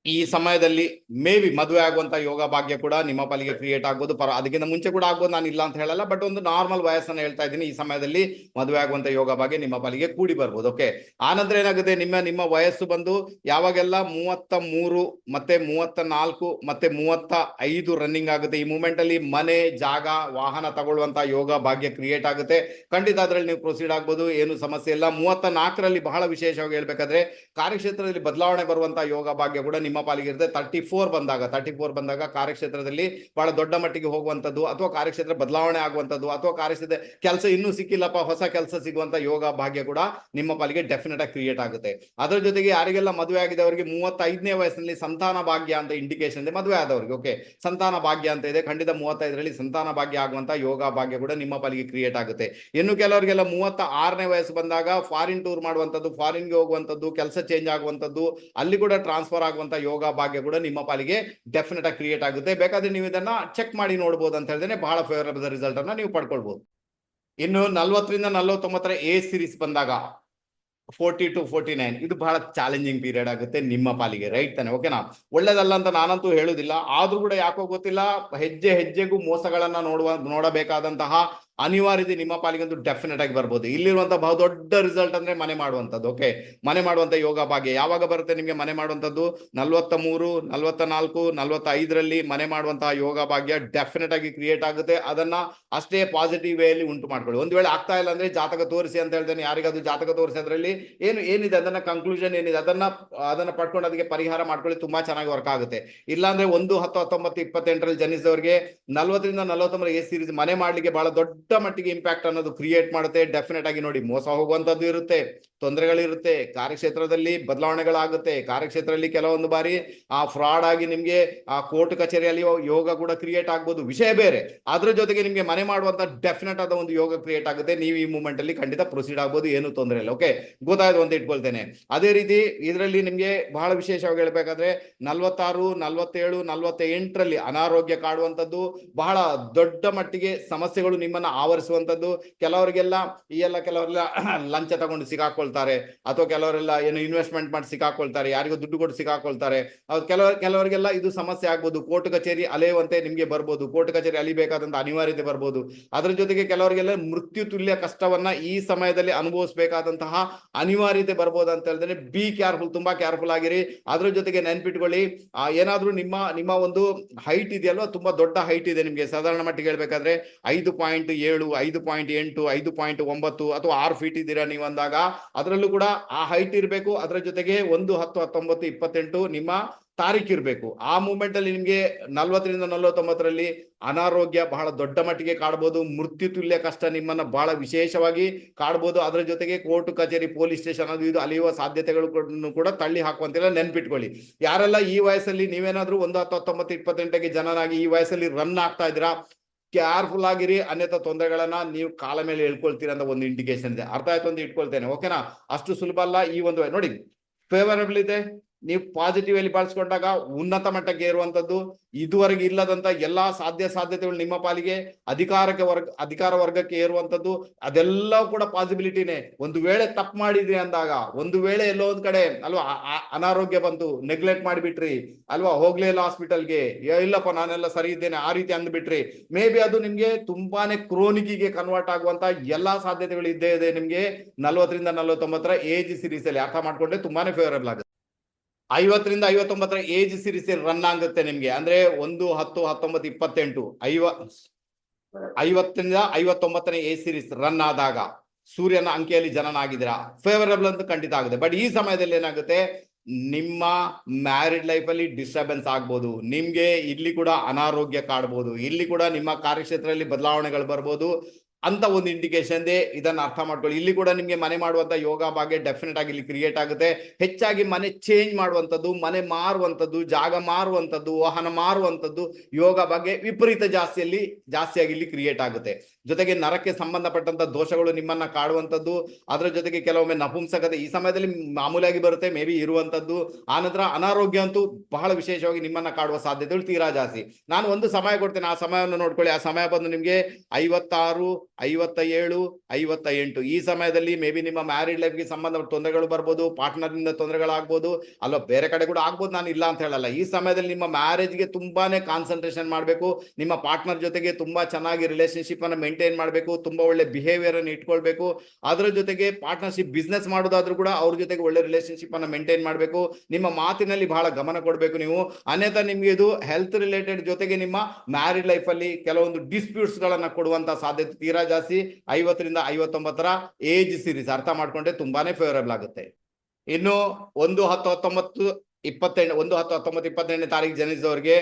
[SPEAKER 1] ಈ ಸಮಯದಲ್ಲಿ ಮೇ ಬಿ ಮದುವೆ ಆಗುವಂತ ಯೋಗ ಭಾಗ್ಯ ಕೂಡ ನಿಮ್ಮ ಪಾಲಿಗೆ ಕ್ರಿಯೇಟ್ ಆಗ್ಬೋದು ಪರ, ಅದಕ್ಕಿಂತ ಮುಂಚೆ ಕೂಡ ಆಗ್ಬೋದು ನಾನು ಇಲ್ಲ ಅಂತ ಹೇಳಲ್ಲ ಬಟ್ ಒಂದು ನಾರ್ಮಲ್ ವಯಸ್ಸನ್ನ ಹೇಳ್ತಾ ಇದ್ದೀನಿ. ಈ ಸಮಯದಲ್ಲಿ ಮದುವೆ ಆಗುವಂತ ಯೋಗ ಭಾಗ್ಯ ನಿಮ್ಮ ಪಾಲಿಗೆ ಕೂಡಿ ಬರ್ಬೋದು ಓಕೆ ಆನಂತರ ಏನಾಗುತ್ತೆ, ನಿಮ್ಮ ನಿಮ್ಮ ವಯಸ್ಸು ಬಂದು ಯಾವಾಗೆಲ್ಲ ಮೂವತ್ತ ಮೂರು ಮತ್ತೆ ಮೂವತ್ತ ನಾಲ್ಕು ಮತ್ತೆ ಮೂವತ್ತ ಐದು ರನ್ನಿಂಗ್ ಆಗುತ್ತೆ, ಈ ಮೂಮೆಂಟ್ ಅಲ್ಲಿ ಮನೆ, ಜಾಗ, ವಾಹನ ತಗೊಳ್ಳುವಂತ ಯೋಗ ಭಾಗ್ಯ ಕ್ರಿಯೇಟ್ ಆಗುತ್ತೆ. ಖಂಡಿತ ಅದರಲ್ಲಿ ನೀವು ಪ್ರೊಸೀಡ್ ಆಗ್ಬೋದು, ಏನು ಸಮಸ್ಯೆ ಇಲ್ಲ. ಮೂವತ್ತ ನಾಲ್ಕರಲ್ಲಿ ಬಹಳ ವಿಶೇಷವಾಗಿ ಹೇಳ್ಬೇಕಾದ್ರೆ, ಕಾರ್ಯಕ್ಷೇತ್ರದಲ್ಲಿ ಬದಲಾವಣೆ ಬರುವಂತ ಯೋಗ ಭಾಗ್ಯ ಕೂಡ ನಿಮ್ಮ ಪಾಲಿಗೆ ಇರುತ್ತೆ. ತರ್ಟಿ ಫೋರ್ ಬಂದಾಗ ತರ್ಟಿ ಫೋರ್ ಬಂದಾಗ ಕಾರ್ಯಕ್ಷೇತ್ರದಲ್ಲಿ ಬಹಳ ದೊಡ್ಡ ಮಟ್ಟಿಗೆ ಹೋಗುವಂತದ್ದು ಅಥವಾ ಕಾರ್ಯಕ್ಷೇತ್ರ ಬದಲಾವಣೆ ಆಗುವಂತದ್ದು ಅಥವಾ ಕಾರ್ಯಕ್ಷೇತ್ರ ಕೆಲಸ ಇನ್ನೂ ಸಿಕ್ಕಿಲ್ಲಪ್ಪ, ಹೊಸ ಕೆಲಸ ಸಿಗುವಂತ ಯೋಗ ಭಾಗ್ಯ ಕೂಡ ನಿಮ್ಮ ಪಾಲಿಗೆ ಡೆಫಿನೆಟ್ ಆಗಿ ಕ್ರಿಯೇಟ್ ಆಗುತ್ತೆ. ಅದರ ಜೊತೆಗೆ ಯಾರಿಗೆಲ್ಲ ಮದುವೆ ಆಗಿದೆ ಅವರಿಗೆ ಮೂವತ್ತೈದನೇ ವಯಸ್ಸಿನಲ್ಲಿ ಸಂತಾನ ಭಾಗ್ಯ ಅಂತ ಇಂಡಿಕೇಶನ್ ಇದೆ, ಮದುವೆ ಆದವರಿಗೆ ಓಕೆ ಸಂತಾನ ಭಾಗ್ಯ ಅಂತ ಇದೆ. ಖಂಡಿತ ಮೂವತ್ತೈದರಲ್ಲಿ ಸಂತಾನ ಭಾಗ್ಯ ಆಗುವಂತ ಯೋಗ ಭಾಗ್ಯ ಕೂಡ ನಿಮ್ಮ ಪಾಲಿಗೆ ಕ್ರಿಯೇಟ್ ಆಗುತ್ತೆ. ಇನ್ನು ಕೆಲವರಿಗೆಲ್ಲ ಮೂವತ್ತ ಆರನೇ ವಯಸ್ಸು ಬಂದಾಗ ಫಾರಿನ್ ಟೂರ್ ಮಾಡುವಂತದ್ದು ಫಾರಿನ್ಗೆ ಹೋಗುವಂತದ್ದು ಕೆಲಸ ಚೇಂಜ್ ಆಗುವಂಥದ್ದು, ಅಲ್ಲಿ ಕೂಡ ಟ್ರಾನ್ಸ್ಫರ್ ಆಗುವಂತ ಯೋಗ ಭಾಗ್ಯ ಕೂಡ ನಿಮ್ಮ ಪಾಲಿಗೆ ಡೆಫಿನೆಟ್ ಆಗಿ ಕ್ರಿಯೇಟ್ ಆಗುತ್ತೆ. ಬೇಕಾದ್ರೆ ನೀವು ಇದನ್ನ ಚೆಕ್ ಮಾಡಿ ನೋಡಬಹುದು ಅಂತ ಹೇಳಿದ್ರೆ ಬಹಳ ಫೇವರಬಲ್ ರಿಸಲ್ಟ್ ಅನ್ನ ನೀವು ಪಡ್ಕೊಳ್ಬಹುದು ಇನ್ನು ನಲ್ವತ್ತರಿಂದ ನಲ್ವತ್ತೊಂಬತ್ತರ ಎ ಸಿರೀಸ್ ಬಂದಾಗ ಫೋರ್ಟಿ ಟು ಫೋರ್ಟಿ ನೈನ್ ಇದು ಬಹಳ ಚಾಲೆಂಜಿಂಗ್ ಪೀರಿಯಡ್ ಆಗುತ್ತೆ ನಿಮ್ಮ ಪಾಲಿಗೆ ರೈಟ್ ತಾನೆ? ಓಕೆನಾ ಒಳ್ಳೇದಲ್ಲ ಅಂತ ನಾನಂತೂ ಹೇಳುದಿಲ್ಲ. ಆದ್ರೂ ಕೂಡ ಯಾಕೋ ಗೊತ್ತಿಲ್ಲ, ಹೆಜ್ಜೆ ಹೆಜ್ಜೆಗೂ ಮೋಸಗಳನ್ನ ನೋಡುವ, ನೋಡಬೇಕಾದಂತಹ ಅನಿವಾರ್ಯತೆ ನಿಮ್ಮ ಪಾಲಿಗಂತೂ ಡೆಫಿನೆಟ್ ಆಗಿ ಬರ್ಬೋದು. ಇಲ್ಲಿರುವಂತಹ ಬಹು ದೊಡ್ಡ ರಿಸಲ್ಟ್ ಅಂದ್ರೆ ಮನೆ ಮಾಡುವಂತದ್ದು ಓಕೆ ಮನೆ ಮಾಡುವಂತ ಯೋಗ ಭಾಗ್ಯ. ಯಾವಾಗ ಬರುತ್ತೆ ನಿಮಗೆ ಮನೆ ಮಾಡುವಂತದ್ದು ನಲ್ವತ್ತ ಮೂರು ನಲ್ವತ್ತ ನಾಲ್ಕು ನಲ್ವತ್ತ ಐದರಲ್ಲಿ ಮನೆ ಮಾಡುವಂತಹ ಯೋಗ ಭಾಗ್ಯ ಡೆಫಿನೆಟ್ ಆಗಿ ಕ್ರಿಯೇಟ್ ಆಗುತ್ತೆ. ಅದನ್ನ ಅಷ್ಟೇ ಪಾಸಿಟಿವ್ ವೇ ಅಲ್ಲಿ ಉಂಟು ಮಾಡ್ಕೊಳ್ಳಿ. ಒಂದು ವೇಳೆ ಆಗ್ತಾ ಇಲ್ಲ ಅಂದ್ರೆ ಜಾತಕ ತೋರಿಸಿ ಅಂತ ಹೇಳ್ತೇನೆ ಯಾರಿಗಾದ್ರು ಜಾತಕ ತೋರಿಸಿ ಅದರಲ್ಲಿ ಏನು, ಏನಿದೆ? ಅದನ್ನ ಕನ್ಕ್ಲೂಷನ್ ಏನಿದೆ? ಅದನ್ನ ಅದನ್ನ ಪಡ್ಕೊಂಡು ಅದಕ್ಕೆ ಪರಿಹಾರ ಮಾಡ್ಕೊಳ್ಳಿ. ತುಂಬಾ ಚೆನ್ನಾಗಿ ವರ್ಕ್ ಆಗುತ್ತೆ. ಇಲ್ಲಾಂದ್ರೆ ಒಂದು, ಹತ್ತು, ಹತ್ತೊಂಬತ್ತು, ಇಪ್ಪತ್ತೆಂಟರಲ್ಲಿ ಜನಿಸಿದವರಿಗೆ ನಲ್ವತ್ತರಿಂದ ನಲವತ್ತೊಂಬರ ಎ ಸೀರೀಸ್ ಮನೆ ಮಾಡ್ಲಿಕ್ಕೆ ಬಹಳ ದೊಡ್ಡ ಮಟ್ಟಿಗೆ ಇಂಪ್ಯಾಕ್ಟ್ ಅನ್ನೋದು ಕ್ರಿಯೇಟ್ ಮಾಡುತ್ತೆ. ಡೆಫಿನೆಟ್ ಆಗಿ ನೋಡಿ ಮೋಸ ಹೋಗುವಂತದ್ದು ಇರುತ್ತೆ. ತೊಂದರೆಗಳಿರುತ್ತೆ. ಕಾರ್ಯಕ್ಷೇತ್ರದಲ್ಲಿ ಬದಲಾವಣೆಗಳಾಗುತ್ತೆ. ಕಾರ್ಯಕ್ಷೇತ್ರದಲ್ಲಿ ಕೆಲವೊಂದು ಬಾರಿ ಆ ಫ್ರಾಡ್ ಆಗಿ ನಿಮಗೆ ಆ ಕೋರ್ಟ್ ಕಚೇರಿಯಲ್ಲಿ ಯೋಗ ಕೂಡ ಕ್ರಿಯೇಟ್ ಆಗ್ಬೋದು. ವಿಷಯ ಬೇರೆ. ಅದ್ರ ಜೊತೆಗೆ ನಿಮಗೆ ಮನೆ ಮಾಡುವಂತ ಡೆಫಿನೆಟ್ ಆದ ಒಂದು ಯೋಗ ಕ್ರಿಯೇಟ್ ಆಗುತ್ತೆ. ನೀವು ಈ ಮೂಮೆಂಟ್ ಅಲ್ಲಿ ಖಂಡಿತ ಪ್ರೊಸೀಡ್ ಆಗ್ಬೋದು. ಏನು ತೊಂದರೆ ಇಲ್ಲ. ಓಕೆ ಗೊತ್ತಾಯ್ತು ಅಂತ ಇಟ್ಕೊಳ್ತೇನೆ. ಅದೇ ರೀತಿ ಇದರಲ್ಲಿ ನಿಮಗೆ ಬಹಳ ವಿಶೇಷವಾಗಿ ಹೇಳ್ಬೇಕಾದ್ರೆ ನಲ್ವತ್ತಾರು, ನಲ್ವತ್ತೇಳು ನಲ್ವತ್ತ ಎಂಟರಲ್ಲಿ ಅನಾರೋಗ್ಯ ಕಾಡುವಂತದ್ದು ಬಹಳ ದೊಡ್ಡ ಮಟ್ಟಿಗೆ ಸಮಸ್ಯೆಗಳು ನಿಮ್ಮನ್ನ ಆವರಿಸುವಂತದ್ದು ಕೆಲವರಿಗೆಲ್ಲ ಈ ಎಲ್ಲ ಕೆಲವರೆಲ್ಲ ಲಂಚ ತಗೊಂಡು ಸಿಕ್ಕಾಕೊಳ್ತಾರೆ ಅಥವಾ ಕೆಲವರೆಲ್ಲ ಏನು ಇನ್ವೆಸ್ಟ್ಮೆಂಟ್ ಮಾಡಿ ಸಿಕ್ಕಾಕೊಳ್ತಾರೆ, ಯಾರಿಗೂ ದುಡ್ಡು ಕೊಟ್ಟು ಸಿಕ್ಕಾಕೊಳ್ತಾರೆ. ಅವ್ರು ಕೆಲವ, ಕೆಲವರಿಗೆಲ್ಲ ಇದು ಸಮಸ್ಯೆ ಆಗ್ಬೋದು. ಕೋರ್ಟ್ ಕಚೇರಿ ಅಲೆಯುವಂತೆ ನಿಮಗೆ ಬರ್ಬೋದು. ಕೋರ್ಟ್ ಕಚೇರಿ ಅಲಿಬೇಕಾದಂಥ ಅನಿವಾರ್ಯತೆ ಬರ್ಬೋದು. ಅದರ ಜೊತೆಗೆ ಕೆಲವರಿಗೆಲ್ಲ ಮೃತ್ಯು ತುಲ್ಯ ಕಷ್ಟವನ್ನ ಈ ಸಮಯದಲ್ಲಿ ಅನುಭವಿಸಬೇಕಾದಂತಹ ಅನಿವಾರ್ಯತೆ ಬರ್ಬೋದು ಅಂತ ಹೇಳಿದ್ರೆ ಬಿ ಕೇರ್ಫುಲ್ ತುಂಬಾ ಕೇರ್ಫುಲ್ ಆಗಿರಿ. ಅದ್ರ ಜೊತೆಗೆ ನೆನ್ಪಿಟ್ಕೊಳ್ಳಿ ಏನಾದ್ರೂ ನಿಮ್ಮ ನಿಮ್ಮ ಒಂದು ಹೈಟ್ ಇದೆಯಲ್ವಾ? ತುಂಬಾ ದೊಡ್ಡ ಹೈಟ್ ಇದೆ ನಿಮಗೆ. ಸಾಧಾರಣ ಮಟ್ಟಿಗೆ ಹೇಳ್ಬೇಕಾದ್ರೆ ಐದು ಪಾಯಿಂಟ್ ಏಳು, ಐದು ಪಾಯಿಂಟ್ ಎಂಟು, ಐದು ಪಾಯಿಂಟ್ ಒಂಬತ್ತು ಅಥವಾ ಆರು ಫೀಟ್ ಇದ್ದೀರಾ ನೀವು ಅಂದಾಗ ಅದರಲ್ಲೂ ಕೂಡ ಆ ಹೈಟ್ ಇರಬೇಕು. ಅದರ ಜೊತೆಗೆ ಒಂದು, ಹತ್ತು, ಹತ್ತೊಂಬತ್ತು, ಇಪ್ಪತ್ತೆಂಟು ನಿಮ್ಮ ತಾರೀಕು ಇರಬೇಕು. ಆ ಮೂಮೆಂಟ್ ಅಲ್ಲಿ ನಿಮಗೆ ನಲ್ವತ್ತರಿಂದ ನಲವತ್ತೊಂಬತ್ತರಲ್ಲಿ ಅನಾರೋಗ್ಯ ಬಹಳ ದೊಡ್ಡ ಮಟ್ಟಿಗೆ ಕಾಡ್ಬೋದು. ಮೃತ್ಯು ತುಲ್ಯ ಕಷ್ಟ ನಿಮ್ಮನ್ನ ಬಹಳ ವಿಶೇಷವಾಗಿ ಕಾಡ್ಬೋದು. ಅದರ ಜೊತೆಗೆ ಕೋರ್ಟ್ ಕಚೇರಿ, ಪೊಲೀಸ್ ಸ್ಟೇಷನ್ ಅದು ಇದು ಅಲಿಯುವ ಸಾಧ್ಯತೆಗಳು ಕೂಡ- ತಳ್ಳಿ ಹಾಕುವಂತೆಲ್ಲ ನೆನ್ಪಿಟ್ಕೊಳ್ಳಿ. ಯಾರೆಲ್ಲ ಈ ವಯಸ್ಸಲ್ಲಿ ನೀವೇನಾದ್ರೂ ಒಂದು, ಹತ್ತು, ಹತ್ತೊಂಬತ್ತು, ಇಪ್ಪತ್ತೆಂಟಕ್ಕೆ ಜನನಾಗಿ ಈ ವಯಸ್ಸಲ್ಲಿ ರನ್ ಆಗ್ತಾ ಇದ್ದೀರಾ ಕೇರ್ಫುಲ್ ಆಗಿರಿ ಅನ್ಯತ ತೊಂದರೆಗಳನ್ನ ನೀವು ಕಾಲ ಮೇಲೆ ಹೇಳ್ಕೊಳ್ತೀರಾ ಅಂತ ಒಂದು ಇಂಡಿಕೇಶನ್ ಇದೆ. ಅರ್ಥ ಆಯ್ತು ಅಂತ ಇಟ್ಕೊಳ್ತೇನೆ ಓಕೆನಾ ಅಷ್ಟು ಸುಲಭ ಅಲ್ಲ ಈ ಒಂದು, ನೋಡಿ ಫೇವರಬಲ್ ಇದೆ. ನೀವು ಪಾಸಿಟಿವ್ ಅಲ್ಲಿ ಬಳಸ್ಕೊಂಡಾಗ ಉನ್ನತ ಮಟ್ಟಕ್ಕೆ ಏರುವಂತದ್ದು ಇದುವರೆಗೆ ಇಲ್ಲದಂತ ಎಲ್ಲಾ ಸಾಧ್ಯ ಸಾಧ್ಯತೆಗಳು ನಿಮ್ಮ ಪಾಲಿಗೆ ಅಧಿಕಾರಕ್ಕೆ ವರ್ಗ, ಅಧಿಕಾರ ವರ್ಗಕ್ಕೆ ಏರುವಂತದ್ದು ಅದೆಲ್ಲ ಕೂಡ ಪಾಸಿಬಿಲಿಟಿನೇ ಒಂದು ವೇಳೆ ತಪ್ಪು ಮಾಡಿದ್ರಿ ಅಂದಾಗ, ಒಂದು ವೇಳೆ ಎಲ್ಲೋ ಒಂದ್ ಕಡೆ ಅಲ್ವಾ ಅನಾರೋಗ್ಯ ಬಂತು ನೆಗ್ಲೆಕ್ಟ್ ಮಾಡಿಬಿಟ್ರಿ, ಅಲ್ವಾ, ಹೋಗ್ಲೇ ಇಲ್ಲ ಹಾಸ್ಪಿಟಲ್ಗೆ ಇಲ್ಲಪ್ಪ, ನಾನೆಲ್ಲ ಸರಿ ಇದ್ದೇನೆ, ಆ ರೀತಿ ಅಂದ್ಬಿಟ್ರಿ. ಮೇ ಬಿ ಅದು ನಿಮ್ಗೆ ತುಂಬಾನೇ ಕ್ರೋನಿಕಿಗೆ ಕನ್ವರ್ಟ್ ಆಗುವಂತ ಎಲ್ಲಾ ಸಾಧ್ಯತೆಗಳು ಇದ್ದೇ ಇದೆ ನಿಮ್ಗೆ. ನಲ್ವತ್ತರಿಂದ ನಲ್ವತ್ತೊಂಬತ್ತರ ಏಜ್ ಸಿರೀಸ್ ಅಲ್ಲಿ ಅರ್ಥ ಮಾಡ್ಕೊಂಡ್ರೆ ತುಂಬಾನೇ ಫೇವರಬಲ್ ಆಗುತ್ತೆ. ಐವತ್ತರಿಂದ ಐವತ್ತೊಂಬತ್ತರ ಏಜ್ ಸಿರೀಸ್ ರನ್ ಆಗುತ್ತೆ ನಿಮ್ಗೆ? ಅಂದ್ರೆ ಒಂದು, ಹತ್ತು, ಹತ್ತೊಂಬತ್ತು, ಇಪ್ಪತ್ತೆಂಟು. ಐವ, ಐವತ್ತರಿಂದ ಐವತ್ತೊಂಬತ್ತನೇ ಏಜ್ ಸೀರೀಸ್ ರನ್ ಆದಾಗ ಸೂರ್ಯನ ಅಂಕೆಯಲ್ಲಿ ಜನನಾಗಿದ್ದೀರಾ? ಫೇವರಬಲ್ ಅಂತ ಖಂಡಿತ ಆಗುತ್ತೆ. ಬಟ್ ಈ ಸಮಯದಲ್ಲಿ ಏನಾಗುತ್ತೆ? ನಿಮ್ಮ ಮ್ಯಾರಿಡ್ ಲೈಫ್ ಅಲ್ಲಿ ಡಿಸ್ಟರ್ಬೆನ್ಸ್ ಆಗ್ಬೋದು. ನಿಮ್ಗೆ ಇಲ್ಲಿ ಕೂಡ ಅನಾರೋಗ್ಯ ಕಾಡ್ಬೋದು. ಇಲ್ಲಿ ಕೂಡ ನಿಮ್ಮ ಕಾರ್ಯಕ್ಷೇತ್ರದಲ್ಲಿ ಬದಲಾವಣೆಗಳು ಬರ್ಬೋದು. ಅಂತ ಒಂದು ಇಂಡಿಕೇಶನ್ ಇದೆ ಇದನ್ನ ಅರ್ಥ ಮಾಡ್ಕೊಳ್ಳಿ. ಇಲ್ಲಿ ಕೂಡ ನಿಮ್ಗೆ ಮನೆ ಮಾಡುವಂತ ಯೋಗ ಭಾಗ್ಯ ಡೆಫಿನೆಟ್ ಆಗಿ ಇಲ್ಲಿ ಕ್ರಿಯೇಟ್ ಆಗುತ್ತೆ. ಹೆಚ್ಚಾಗಿ ಮನೆ ಚೇಂಜ್ ಮಾಡುವಂಥದ್ದು, ಮನೆ ಮಾರುವಂಥದ್ದು, ಜಾಗ ಮಾರುವಂಥದ್ದು, ವಾಹನ ಮಾರುವಂಥದ್ದು, ಯೋಗ ಬಗ್ಗೆ ವಿಪರೀತ ಜಾಸ್ತಿಯಲ್ಲಿ, ಜಾಸ್ತಿಯಾಗಿ ಇಲ್ಲಿ ಕ್ರಿಯೇಟ್ ಆಗುತ್ತೆ. ಜೊತೆಗೆ ನರಕ್ಕೆ ಸಂಬಂಧಪಟ್ಟಂತ ದೋಷಗಳು ನಿಮ್ಮನ್ನ ಕಾಡುವಂಥದ್ದು, ಅದರ ಜೊತೆಗೆ ಕೆಲವೊಮ್ಮೆ ನಪುಂಸಕತೆ ಈ ಸಮಯದಲ್ಲಿ ಮಾಮೂಲಿಯಾಗಿ ಬರುತ್ತೆ, ಮೇ ಬಿ ಇರುವಂಥದ್ದು. ಆನಂತರ ಅನಾರೋಗ್ಯ ಅಂತೂ ಬಹಳ ವಿಶೇಷವಾಗಿ ನಿಮ್ಮನ್ನ ಕಾಡುವ ಸಾಧ್ಯತೆಗಳು ತೀರಾ ಜಾಸ್ತಿ. ನಾನು ಒಂದು ಸಮಯ ಕೊಡ್ತೇನೆ, ಆ ಸಮಯವನ್ನು ನೋಡ್ಕೊಳ್ಳಿ. ಆ ಸಮಯ ಬಂದು ನಿಮ್ಗೆ ಐವತ್ತಾರು ಐವತ್ತ ಏಳು ಐವತ್ತ ಎಂಟು ಈ ಸಮಯದಲ್ಲಿ ಮೇ ಬಿ ನಿಮ್ಮ ಮ್ಯಾರಿಡ್ ಲೈಫ್ಗೆ ಸಂಬಂಧ ತೊಂದರೆಗಳು ಬರ್ಬೋದು ಪಾರ್ಟ್ನರ್ನಿಂದ ತೊಂದರೆಗಳಾಗ್ಬೋದು, ಅಲ್ಲ ಬೇರೆ ಕಡೆ ಕೂಡ ಆಗ್ಬೋದು, ನಾನು ಇಲ್ಲ ಅಂತ ಹೇಳಲ್ಲ. ಈ ಸಮಯದಲ್ಲಿ ನಿಮ್ಮ ಮ್ಯಾರೇಜ್ಗೆ ತುಂಬಾನೇ ಕಾನ್ಸಂಟ್ರೇಷನ್ ಮಾಡಬೇಕು, ನಿಮ್ಮ ಪಾರ್ಟ್ನರ್ ಜೊತೆಗೆ ತುಂಬಾ ಚೆನ್ನಾಗಿ ರಿಲೇಶನ್ಶಿಪ್ ಅನ್ನು ಮೇಂಟೈನ್ ಮಾಡಬೇಕು, ತುಂಬಾ ಒಳ್ಳೆ ಬಿಹೇವಿಯರ್ ಅನ್ನು ಇಟ್ಕೊಳ್ಬೇಕು. ಅದರ ಜೊತೆಗೆ ಪಾರ್ಟ್ನರ್ಶಿಪ್ ಬಿಸ್ನೆಸ್ ಮಾಡೋದಾದ್ರೂ ಕೂಡ ಅವ್ರ ಜೊತೆಗೆ ಒಳ್ಳೆ ರಿಲೇಶನ್ಶಿಪ್ ಅನ್ನು ಮೇಂಟೈನ್ ಮಾಡಬೇಕು. ನಿಮ್ಮ ಮಾತಿನಲ್ಲಿ ಬಹಳ ಗಮನ ಕೊಡಬೇಕು ನೀವು. ಅನ್ಯಥಾ ನಿಮಗೆ ಇದು ಹೆಲ್ತ್ ರಿಲೇಟೆಡ್ ಜೊತೆಗೆ ನಿಮ್ಮ ಮ್ಯಾರಿಡ್ ಲೈಫ್ ಅಲ್ಲಿ ಕೆಲವೊಂದು ಡಿಸ್ಪ್ಯೂಟ್ಸ್ ಗಳನ್ನ ಕೊಡುವಂತ ಸಾಧ್ಯತೆ, ತೀರಾ ಜಾಸ್ತಿ ಐವತ್ತರಿಂದ ಐವತ್ತೊಂಬತ್ತರ ಏಜ್ ಸೀರೀಸ್ ಅರ್ಥ ಮಾಡ್ಕೊಂಡ್ರೆ ತುಂಬಾನೇ ಫೇವರಬಲ್ ಆಗುತ್ತೆ. ಇನ್ನು ಒಂದು ಹತ್ತು ಹತ್ತೊಂಬತ್ತು ಇಪ್ಪತ್ತೆಂಟು, ಒಂದು ಹತ್ತು ಹತ್ತೊಂಬತ್ತು ಇಪ್ಪತ್ತೆಂಟನೇ ತಾರೀಕು ಜನಿಸಿದವರಿಗೆ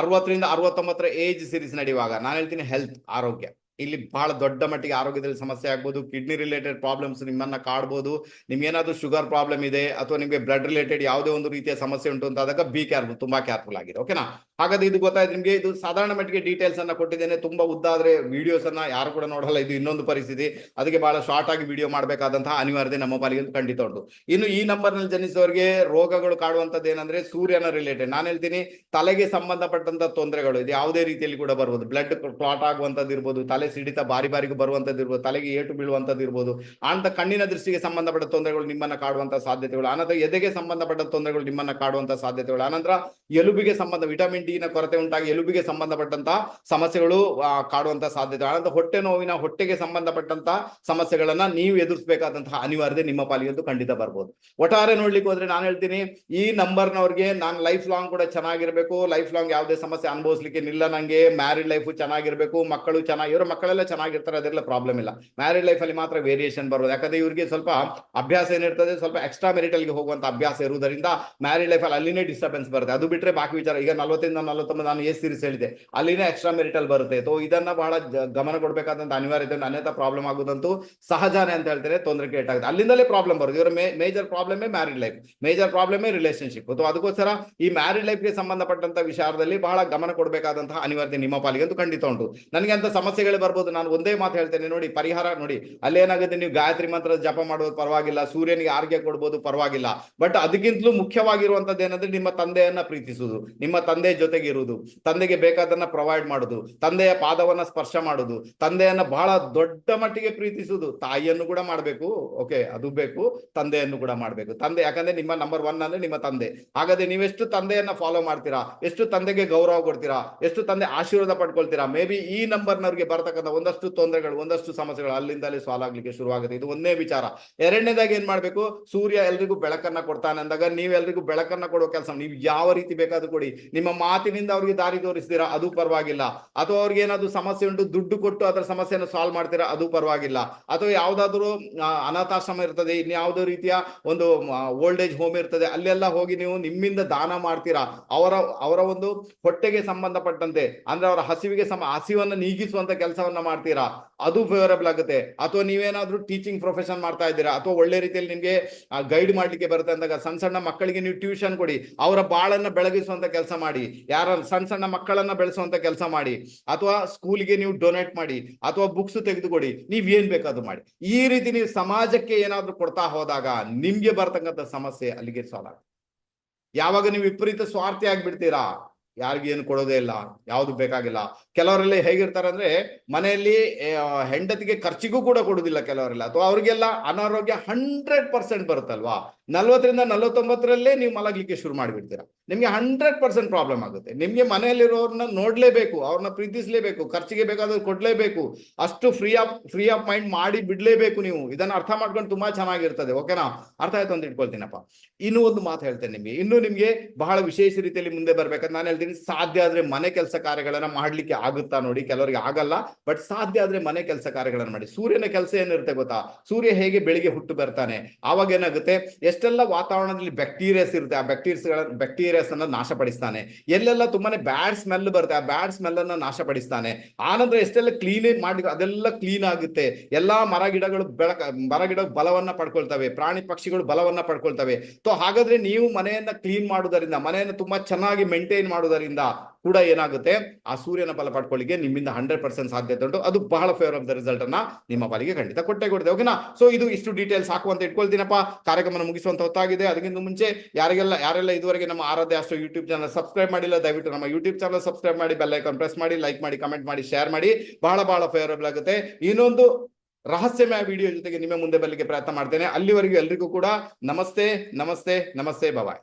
[SPEAKER 1] ಅರವತ್ತರಿಂದ ಅರವತ್ತೊಂಬತ್ತರ ಏಜ್ ಸೀರೀಸ್ ನಡೆಯುವಾಗ ನಾನು ಹೇಳ್ತೀನಿ ಹೆಲ್ತ್ ಆರೋಗ್ಯ. ಇಲ್ಲಿ ಬಹಳ ದೊಡ್ಡ ಮಟ್ಟಿಗೆ ಆರೋಗ್ಯದಲ್ಲಿ ಸಮಸ್ಯೆ ಆಗ್ಬೋದು ಕಿಡ್ನಿ ರಿಲೇಟೆಡ್ ಪ್ರಾಬ್ಲಮ್ಸ್ ನಿಮ್ಮನ್ನ ಕಾಡ್ಬೋದು, ನಿಮ್ಗೇನಾದ್ರೂ ಶುಗರ್ ಪ್ರಾಬ್ಲಮ್ ಇದೆ ಅಥವಾ ನಿಮಗೆ ಬ್ಲಡ್ ರಿಲೇಟೆಡ್ ಯಾವುದೇ ಒಂದು ರೀತಿಯ ಸಮಸ್ಯೆ ಉಂಟು ಅಂತ ಆದಾಗ ಬಿ ಕೇರ್ಫುಲ್ ತುಂಬಾ ಕೇರ್ಫುಲ್ ಆಗಿದೆ ಓಕೆನಾ ಹಾಗಾದ್ರೆ ಇದು ಗೊತ್ತಾಯ್ತು ನಿಮ್ಗೆ, ಇದು ಸಾಧಾರಣ ಮಟ್ಟಿಗೆ ಡೀಟೇಲ್ಸ್ ಅನ್ನ ಕೊಟ್ಟಿದ್ದೇನೆ, ತುಂಬಾ ಉದ್ದ ಆದ್ರೆ ವಿಡಿಯೋಸ್ ಅನ್ನ ಯಾರು ಕೂಡ ನೋಡಲ್ಲ, ಇದು ಇನ್ನೊಂದು ಪರಿಸ್ಥಿತಿ. ಅದಕ್ಕೆ ಬಹಳ ಶಾರ್ಟ್ ಆಗಿ ವಿಡಿಯೋ ಮಾಡಬೇಕಾದಂತಹ ಅನಿವಾರ್ಯತೆ ನಮ್ಮ ಪಾಲಿಗೆ ಖಂಡಿತ ಉಂಟು ಇನ್ನು ಈ ನಂಬರ್ನಲ್ಲಿ ಜನಿಸಿದವರಿಗೆ ರೋಗಗಳು ಕಾಡುವಂತದ್ದು ಏನಂದ್ರೆ ಸೂರ್ಯನ ರಿಲೇಟೆಡ್ ನಾನು ಹೇಳ್ತೀನಿ, ತಲೆಗೆ ಸಂಬಂಧಪಟ್ಟಂತ ತೊಂದರೆಗಳು, ಇದು ಯಾವುದೇ ರೀತಿಯಲ್ಲಿ ಕೂಡ ಬರ್ಬೋದು. ಬ್ಲಡ್ ಕ್ಲಾಟ್ ಆಗುವಂತದ್ದು ಇರ್ಬೋದು ಸಿಡಿತ ಬಾರಿ ಬಾರಿಗೂ ಬರುವಂತದ್ದು ಇರ್ಬೋದು, ತಲೆಗೆ ಏಟು ಬೀಳುವಂತದ್ದು ಇರ್ಬೋದು ಅಂತ ಕಣ್ಣಿನ ದೃಷ್ಟಿಗೆ ಸಂಬಂಧಪಟ್ಟ ತೊಂದರೆಗಳು ನಿಮ್ಮನ್ನ ಕಾಡುವಂತಹ ಸಾಧ್ಯತೆಗಳು, ಅನಂತರ ಎದೆಗೆ ಸಂಬಂಧಪಟ್ಟ ತೊಂದರೆಗಳು ನಿಮ್ಮನ್ನ ಕಾಡುವಂತಹ ಸಾಧ್ಯತೆಗಳು, ಅನಂತರ ಎಲುಬಿಗೆ ಸಂಬಂಧ, ವಿಟಮಿನ್ ಡಿ ನ ಕೊರತೆ ಉಂಟಾಗಿ ಎಲುಬಿಗೆ ಸಂಬಂಧಪಟ್ಟಂತ ಸಮಸ್ಯೆಗಳು ಕಾಡುವಂತಹ ಕಾಡುವಂತ ಸಾಧ್ಯತೆ ಅನಂತರ ಹೊಟ್ಟೆ ನೋವಿನ ಹೊಟ್ಟೆಗೆ ಸಂಬಂಧಪಟ್ಟಂತ ಸಮಸ್ಯೆಗಳನ್ನ ನೀವು ಎದುರಿಸಬೇಕಾದಂತಹ ಅನಿವಾರ್ಯತೆ ನಿಮ್ಮ ಪಾಲಿಗೆ ಅಂತೂ ಖಂಡಿತ ಬರ್ಬೋದು. ಒಟ್ಟಾರೆ ನೋಡ್ಲಿಕ್ಕೆ ಹೋದ್ರೆ ನಾನು ಹೇಳ್ತೀನಿ, ಈ ನಂಬರ್ನವ್ರಿಗೆ ನಾನು ಲೈಫ್ ಲಾಂಗ್ ಕೂಡ ಚೆನ್ನಾಗಿರ್ಬೇಕು ಲೈಫ್ ಲಾಂಗ್ ಯಾವುದೇ ಸಮಸ್ಯೆ ಅನುಭವಿಸ್ಲಿಕ್ಕೆ ನಿಲ್ಲ ನಂಗೆ ಮ್ಯಾರಿಡ್ ಲೈಫ್ ಚೆನ್ನಾಗಿರ್ಬೇಕು, ಮಕ್ಕಳು ಚೆನ್ನಾಗಿ, ಇವರ ಮಕ್ಕಳೆಲ್ಲ ಚೆನ್ನಾಗಿರ್ತಾರೆ, ಅದೆಲ್ಲ ಪ್ರಾಬ್ಲಮ್ ಇಲ್ಲ. ಮ್ಯಾರಿಡ್ ಲೈಫಲ್ಲಿ ಮಾತ್ರ ವೇರಿಯೇಷನ್ ಬರೋದು. ಯಾಕಂದ್ರೆ ಇವರಿಗೆ ಸ್ವಲ್ಪ ಅಭ್ಯಾಸ ಏನಿರ್ತದೆ, ಸ್ವಲ್ಪ ಎಕ್ಸ್ಟ್ರಾ ಮೆರಿಟಲ್ಗೆ ಹೋಗುವಂತ ಅಭ್ಯಾಸ ಇರುವುದರಿಂದ ಮ್ಯಾರಿಡ್ ಲೈಫ್ ಅಲ್ಲಿ ಅಲ್ಲಿನೇ ಡಿಸ್ಟರ್ಬೆನ್ಸ್ ಬರುತ್ತೆ. ಅದು ಬಿಟ್ರೆ ಬಾಕಿ ವಿಚಾರ, ಈಗ ನಲವತ್ತರಿಂದ ನಲವತ್ತೊಂಬತ್ತು ನಾನು ಎ ಸೀರೀಸ್ ಹೇಳಿದೆ ಅಲ್ಲಿನೇ ಎಕ್ಸ್ಟ್ರಾ ಮೆರಿಟಲ್ ಬರುತ್ತೆ. ಸೊ ಇದನ್ನ ಬಹಳ ಗಮನ ಕೊಡಬೇಕಾದಂತ ಅನಿವಾರ್ಯತೆ ಉಂಟು. ಅನ್ಯಥಾ ಪ್ರಾಬ್ಲಮ್ ಆಗುದಂತೂ ಸಹಜನೇ ಅಂತ ಹೇಳ್ತಾರೆ, ತೊಂದರೆ ಕ್ರಿಯೇಟ್ ಆಗುತ್ತೆ. ಅಲ್ಲಿಂದಲೇ ಪ್ರಾಬ್ಲಮ್ ಬರುತ್ತೆ. ಇವರ ಮೇಜರ್ ಪ್ರಾಬ್ಲಮೇ ಮ್ಯಾರಿಡ್ ಲೈಫ್ ಮೇಜರ್ ಪ್ರಾಬ್ಲಮೇ ರಿಲೇಶನ್ಶಿಪ್ ಸೊ ಅದಕ್ಕೋಸ್ಕರ ಈ ಮ್ಯಾರಿಡ್ ಲೈಫ್ಗೆ ಸಂಬಂಧಪಟ್ಟಂತ ವಿಚಾರದಲ್ಲಿ ಬಹಳ ಗಮನ ಕೊಡಬೇಕಾದಂತಹ ಅನಿವಾರ್ಯತೆ ನಿಮ್ಮ ಪಾಲಿಗೆ ಅಂತೂ ಖಂಡಿತ ಉಂಟು. ನನಗೆ ಅಂತ ಸಮಸ್ಯೆಗಳು ಬರ್ಬೋದು, ನಾನು ಒಂದೇ ಮಾತು ಹೇಳ್ತೇನೆ, ನೋಡಿ, ಪರಿಹಾರ ನೋಡಿ. ಅಲ್ಲೇನಾಗುತ್ತೆ, ನೀವು ಗಾಯತ್ರಿ ಮಂತ್ರ ಜಪ ಮಾಡೋದು ಪರವಾಗಿಲ್ಲ, ಸೂರ್ಯನಿಗೆ ಆರ್ಗೆ ಕೊಡ್ಬೋದು ಪರವಾಗಿಲ್ಲ. ಬಟ್ ಅದಕ್ಕಿಂತಲೂ ಮುಖ್ಯವಾಗಿರುವಂತದ್ದು ಏನಂದ್ರೆ, ನಿಮ್ಮ ತಂದೆಯನ್ನ ಪ್ರೀತಿಸುವುದು, ನಿಮ್ಮ ತಂದೆ ಜೊತೆಗೆ ಇರುವುದು, ತಂದೆಗೆ ಬೇಕಾದನ್ನ ಪ್ರೊವೈಡ್ ಮಾಡುದು ತಂದೆಯ ಪಾದವನ್ನ ಸ್ಪರ್ಶ ಮಾಡುದು ತಂದೆಯನ್ನ ಬಹಳ ದೊಡ್ಡ ಮಟ್ಟಿಗೆ ಪ್ರೀತಿಸುವುದು. ತಾಯಿಯನ್ನು ಕೂಡ ಮಾಡಬೇಕು ಓಕೆ ಅದು ಬೇಕು, ತಂದೆಯನ್ನು ಕೂಡ ಮಾಡಬೇಕು. ತಂದೆ, ಯಾಕಂದ್ರೆ ನಿಮ್ಮ ನಂಬರ್ ಒನ್ ಅಂದ್ರೆ ನಿಮ್ಮ ತಂದೆ. ಹಾಗಾದ್ರೆ ನೀವೆಷ್ಟು ತಂದೆಯನ್ನ ಫಾಲೋ ಮಾಡ್ತೀರಾ? ಎಷ್ಟು ತಂದೆಗೆ ಗೌರವ ಕೊಡ್ತೀರಾ? ಎಷ್ಟು ತಂದೆ ಆಶೀರ್ವಾದ ಪಡ್ಕೊಳ್ತೀರಾ? ಮೇ ಬಿ ಈ ನಂಬರ್ನವ್ರಿಗೆ ಬರ್ತಕ್ಕಂಥ ಒಂದಷ್ಟು ತೊಂದರೆಗಳು, ಒಂದಷ್ಟು ಸಮಸ್ಯೆಗಳು ಅಲ್ಲಿಂದಲೇ ಸಾಲ್ವ್ ಆಗ್ಲಿಕ್ಕೆ ಶುರುವಾಗುತ್ತೆ. ಇದು ಒಂದೇ ವಿಚಾರ. ಎರಡನೇದಾಗಿ ಏನ್ ಮಾಡ್ಬೇಕು? ಸೂರ್ಯ ಎಲ್ರಿಗೂ ಬೆಳಕನ್ನ ಕೊಡ್ತಾನೆ ಅಂದಾಗ ನೀವೆಲ್ರಿಗೂ ಬೆಳಕನ್ನ ಕೊಡೋ ಕೆಲಸ ನೀವು ಯಾವ ರೀತಿ ಬೇಕಾದ್ರೂ ಕೊಡಿ. ನಿಮ್ಮ ಮಾತಿನಿಂದ ಅವ್ರಿಗೆ ದಾರಿ ತೋರಿಸ್ತೀರಾ? ಅದು ಪರವಾಗಿಲ್ಲ. ಅಥವಾ ಅವ್ರಿಗೆ ಏನಾದ್ರು ಸಮಸ್ಯೆ ಉಂಟು, ದುಡ್ಡು ಕೊಟ್ಟು ಅದರ ಸಮಸ್ಯೆಯನ್ನು ಸಾಲ್ವ್ ಮಾಡ್ತೀರಾ? ಅದು ಪರವಾಗಿಲ್ಲ. ಅಥವಾ ಯಾವ್ದಾದ್ರು ಅನಾಥಾಶ್ರಮ ಇರ್ತದೆ, ಇನ್ಯಾವುದೋ ರೀತಿಯ ಒಂದು ಓಲ್ಡ್ ಏಜ್ ಹೋಮ್ ಇರ್ತದೆ, ಅಲ್ಲೆಲ್ಲ ಹೋಗಿ ನೀವು ನಿಮ್ಮಿಂದ ದಾನ ಮಾಡ್ತೀರಾ? ಅವರ ಅವರ ಒಂದು ಹೊಟ್ಟೆಗೆ ಸಂಬಂಧಪಟ್ಟಂತೆ, ಅಂದ್ರೆ ಅವರ ಹಸಿವಿಗೆ ಸಮ ಹಸಿವನ್ನ ನೀಗಿಸುವಂತ ಕೆಲಸವನ್ನ ಮಾಡ್ತೀರಾ? ಅದು ಫೇವರಬಲ್ ಆಗುತ್ತೆ. ಅಥವಾ ನೀವೇನಾದ್ರೂ ಟೀಚಿಂಗ್ ಪ್ರೊಫೆಷನ್ ಮಾಡ್ತಾ ಇದ್ದೀರಾ? ಅಥವಾ ಒಳ್ಳೆ ರೀತಿಯಲ್ಲಿ ನಿಮ್ಗೆ ಗೈಡ್ ಮಾಡ್ಲಿಕ್ಕೆ ಬರುತ್ತೆ ಅಂದಾಗ ಸಣ್ಣ ಸಣ್ಣ ಮಕ್ಕಳಿಗೆ ನೀವು ಟ್ಯೂಷನ್ ಕೊಡಿ. ಅವರ ಬಾಳನ್ನ ಬೆಳಗಿಸುವಂತ ಕೆಲಸ ಮಾಡಿ. ಯಾರ ಸಣ್ಣ ಸಣ್ಣ ಮಕ್ಕಳನ್ನ ಬೆಳೆಸುವಂತ ಕೆಲಸ ಮಾಡಿ. ಅಥವಾ ಸ್ಕೂಲ್ಗೆ ನೀವು ಡೊನೇಟ್ ಮಾಡಿ. ಅಥವಾ ಬುಕ್ಸ್ ತೆಗೆದುಕೊಡಿ. ನೀವ್ ಏನ್ ಬೇಕಾದ್ರೂ ಮಾಡಿ. ಈ ರೀತಿ ನೀವು ಸಮಾಜಕ್ಕೆ ಏನಾದ್ರೂ ಕೊಡ್ತಾ ಹೋದಾಗ ನಿಮ್ಗೆ ಬರ್ತಕ್ಕಂಥ ಸಮಸ್ಯೆ ಅಲ್ಲಿಗೆ ಸಾಲ್ವ್ ಯಾವಾಗ ನೀವು ವಿಪರೀತ ಸ್ವಾರ್ಥಿ ಆಗ್ಬಿಡ್ತೀರಾ? ಯಾರಿಗೂ ಏನು ಕೊಡೋದೇ ಇಲ್ಲ, ಯಾವ್ದು ಬೇಕಾಗಿಲ್ಲ. ಕೆಲವರೆಲ್ಲ ಹೇಗಿರ್ತಾರೆ ಅಂದ್ರೆ ಮನೆಯಲ್ಲಿ ಹೆಂಡತಿಗೆ ಖರ್ಚಿಗೂ ಕೂಡ ಕೊಡುದಿಲ್ಲ ಕೆಲವರೆಲ್ಲ. ಅಥವಾ ಅವ್ರಿಗೆಲ್ಲ ಅನಾರೋಗ್ಯ ಹಂಡ್ರೆಡ್ ಪರ್ಸೆಂಟ್ ಬರುತ್ತಲ್ವಾ? ನಲ್ವತ್ತರಿಂದ ನಲ್ವತ್ತೊಂಬತ್ತರಲ್ಲೇ ನೀವು ಮಲಗಲಿಕ್ಕೆ ಶುರು ಮಾಡಿಬಿಡ್ತೀರಾ. ನಿಮಗೆ ಹಂಡ್ರೆಡ್ ಪರ್ಸೆಂಟ್ ಪ್ರಾಬ್ಲಮ್ ಆಗುತ್ತೆ. ನಿಮಗೆ ಮನೆಯಲ್ಲಿರೋರನ್ನ ನೋಡ್ಲೇಬೇಕು, ಅವ್ರನ್ನ ಪ್ರೀತಿಸಲೇಬೇಕು, ಖರ್ಚಿಗೆ ಬೇಕಾದ್ರೆ ಕೊಡಲೇಬೇಕು, ಅಷ್ಟು free of free of mind ಮಾಡಿ ಬಿಡಲೇಬೇಕು ನೀವು. ಇದನ್ನ ಅರ್ಥ ಮಾಡ್ಕೊಂಡು ತುಂಬಾ ಚೆನ್ನಾಗಿರ್ತದೆ ಓಕೆನಾ ಅರ್ಥ ಆಯ್ತು ಅಂತ ಇಟ್ಕೊಳ್ತೀನಪ್ಪ. ಇನ್ನೂ ಒಂದು ಮಾತು ಹೇಳ್ತೇನೆ ನಿಮಗೆ. ಇನ್ನು ನಿಮಗೆ ಬಹಳ ವಿಶೇಷ ರೀತಿಯಲ್ಲಿ ಮುಂದೆ ಬರ್ಬೇಕಂತ ನಾನು ಹೇಳ್ತೀನಿ. ಸಾಧ್ಯ ಆದ್ರೆ ಮನೆ ಕೆಲಸ ಕಾರ್ಯಗಳನ್ನ ಮಾಡ್ಲಿಕ್ಕೆ ಆಗುತ್ತಾ ನೋಡಿ. ಕೆಲವರಿಗೆ ಆಗಲ್ಲ ಬಟ್ ಸಾಧ್ಯ ಆದ್ರೆ ಮನೆ ಕೆಲಸ ಕಾರ್ಯಗಳನ್ನ ಮಾಡಿ. ಸೂರ್ಯನ ಕೆಲಸ ಏನಿರುತ್ತೆ ಗೊತ್ತಾ? ಸೂರ್ಯ ಹೇಗೆ ಬೆಳಿಗ್ಗೆ ಹುಟ್ಟು ಬರ್ತಾನೆ? ಆವಾಗ ಏನಾಗುತ್ತೆ? ಎಷ್ಟೆಲ್ಲ ವಾತಾವರಣದಲ್ಲಿ ಬ್ಯಾಕ್ಟೀರಿಯಾಸ್ ಇರುತ್ತೆ, ಆ ಬ್ಯಾಕ್ಟೀರಿಯಸ್ ಬ್ಯಾಕ್ಟೀರಿಯಾಸ್ ಅನ್ನ ನಾಶಪಡಿಸ್ತಾನೆ. ಎಲ್ಲೆಲ್ಲ ತುಂಬಾನೇ ಬ್ಯಾಡ್ ಸ್ಮೆಲ್ ಬರುತ್ತೆ, ಆ ಬ್ಯಾಡ್ ಸ್ಮೆಲ್ ಅನ್ನ ನಾಶಪಡಿಸ್ತಾನೆ. ಆನಂತರ ಎಷ್ಟೆಲ್ಲ ಕ್ಲೀನ್ ಮಾಡಿ ಅದೆಲ್ಲ ಕ್ಲೀನ್ ಆಗುತ್ತೆ. ಎಲ್ಲಾ ಮರ ಗಿಡಗಳು ಬೆಳಕ, ಮರ ಗಿಡ ಬಲವನ್ನ ಪಡ್ಕೊಳ್ತವೆ, ಪ್ರಾಣಿ ಪಕ್ಷಿಗಳು ಬಲವನ್ನ ಪಡ್ಕೊಳ್ತವೆ. ಸೊ ಹಾಗಾದ್ರೆ ನೀವು ಮನೆಯನ್ನ ಕ್ಲೀನ್ ಮಾಡುವುದರಿಂದ, ಮನೆಯನ್ನ ತುಂಬಾ ಚೆನ್ನಾಗಿ ಮೇಂಟೈನ್ ಮಾಡುವುದರಿಂದ ಕೂಡ ಏನಾಗುತ್ತೆ? ಆ ಸೂರ್ಯನ ಫಲ ಪಡ್ಕೊಳ್ಳಿಕ್ಕೆ ನಿಮ್ಮಿಂದ ಹಂಡ್ರೆಡ್ ಪರ್ಸೆಂಟ್ ಸಾಧ್ಯತೆ ಉಂಟು. ಅದು ಬಹಳ ಫೇವರ್ ಆಫ್ ದ ರಿಸಲ್ಟ್ ಅನ್ನ ನಿಮ್ಮ ಪಾಲಿಗೆ ಖಂಡಿತ ಕೊಟ್ಟೆ ಕೊಡ್ತೇವೆ ಓಕೆನಾ ಸೊ ಇದು ಇಷ್ಟು ಡೀಟೇಲ್ಸ್ ಹಾಕುವಂತ ಇಟ್ಕೊಳ್ತೀನಪ್ಪ. ಕಾರ್ಯಕ್ರಮ ಮುಗಿಸುವಂತ ಹೊತ್ತಾಗಿದೆ. ಅದಕ್ಕಿಂತ ಮುಂಚೆ ಯಾರಿಗೆಲ್ಲ ಯಾರೆಲ್ಲ ಇದುವರೆಗೆ ನಮ್ಮ ಆರಾಧ್ಯ ಅಷ್ಟು ಯೂಟ್ಯೂಬ್ ಚಾನಲ್ ಸಬ್ಸ್ಕ್ರೈಬ್ ಮಾಡಿಲ್ಲ, ದಯವಿಟ್ಟು ನಮ್ಮ ಯೂಟ್ಯೂಬ್ ಚಾನಲ್ ಸಬ್ಸ್ಕ್ರೈಬ್ ಮಾಡಿ ಬೆಲ್ ಐಕಾನ್ ಪ್ರೆಸ್ ಮಾಡಿ ಲೈಕ್ ಮಾಡಿ ಕಮೆಂಟ್ ಮಾಡಿ ಶೇರ್ ಮಾಡಿ. ಬಹಳ ಬಹಳ ಫೇವರಬಲ್ ಆಗುತ್ತೆ. ಇನ್ನೊಂದು ರಹಸ್ಯಮಯ ವಿಡಿಯೋ ಜೊತೆಗೆ ನಿಮ್ಮ ಮುಂದೆ ಬರಲಿಕ್ಕೆ ಪ್ರಯತ್ನ ಮಾಡ್ತೇನೆ. ಅಲ್ಲಿವರೆಗೂ ಎಲ್ರಿಗೂ ಕೂಡ ನಮಸ್ತೆ ನಮಸ್ತೆ ನಮಸ್ತೆ ಬಾಯ್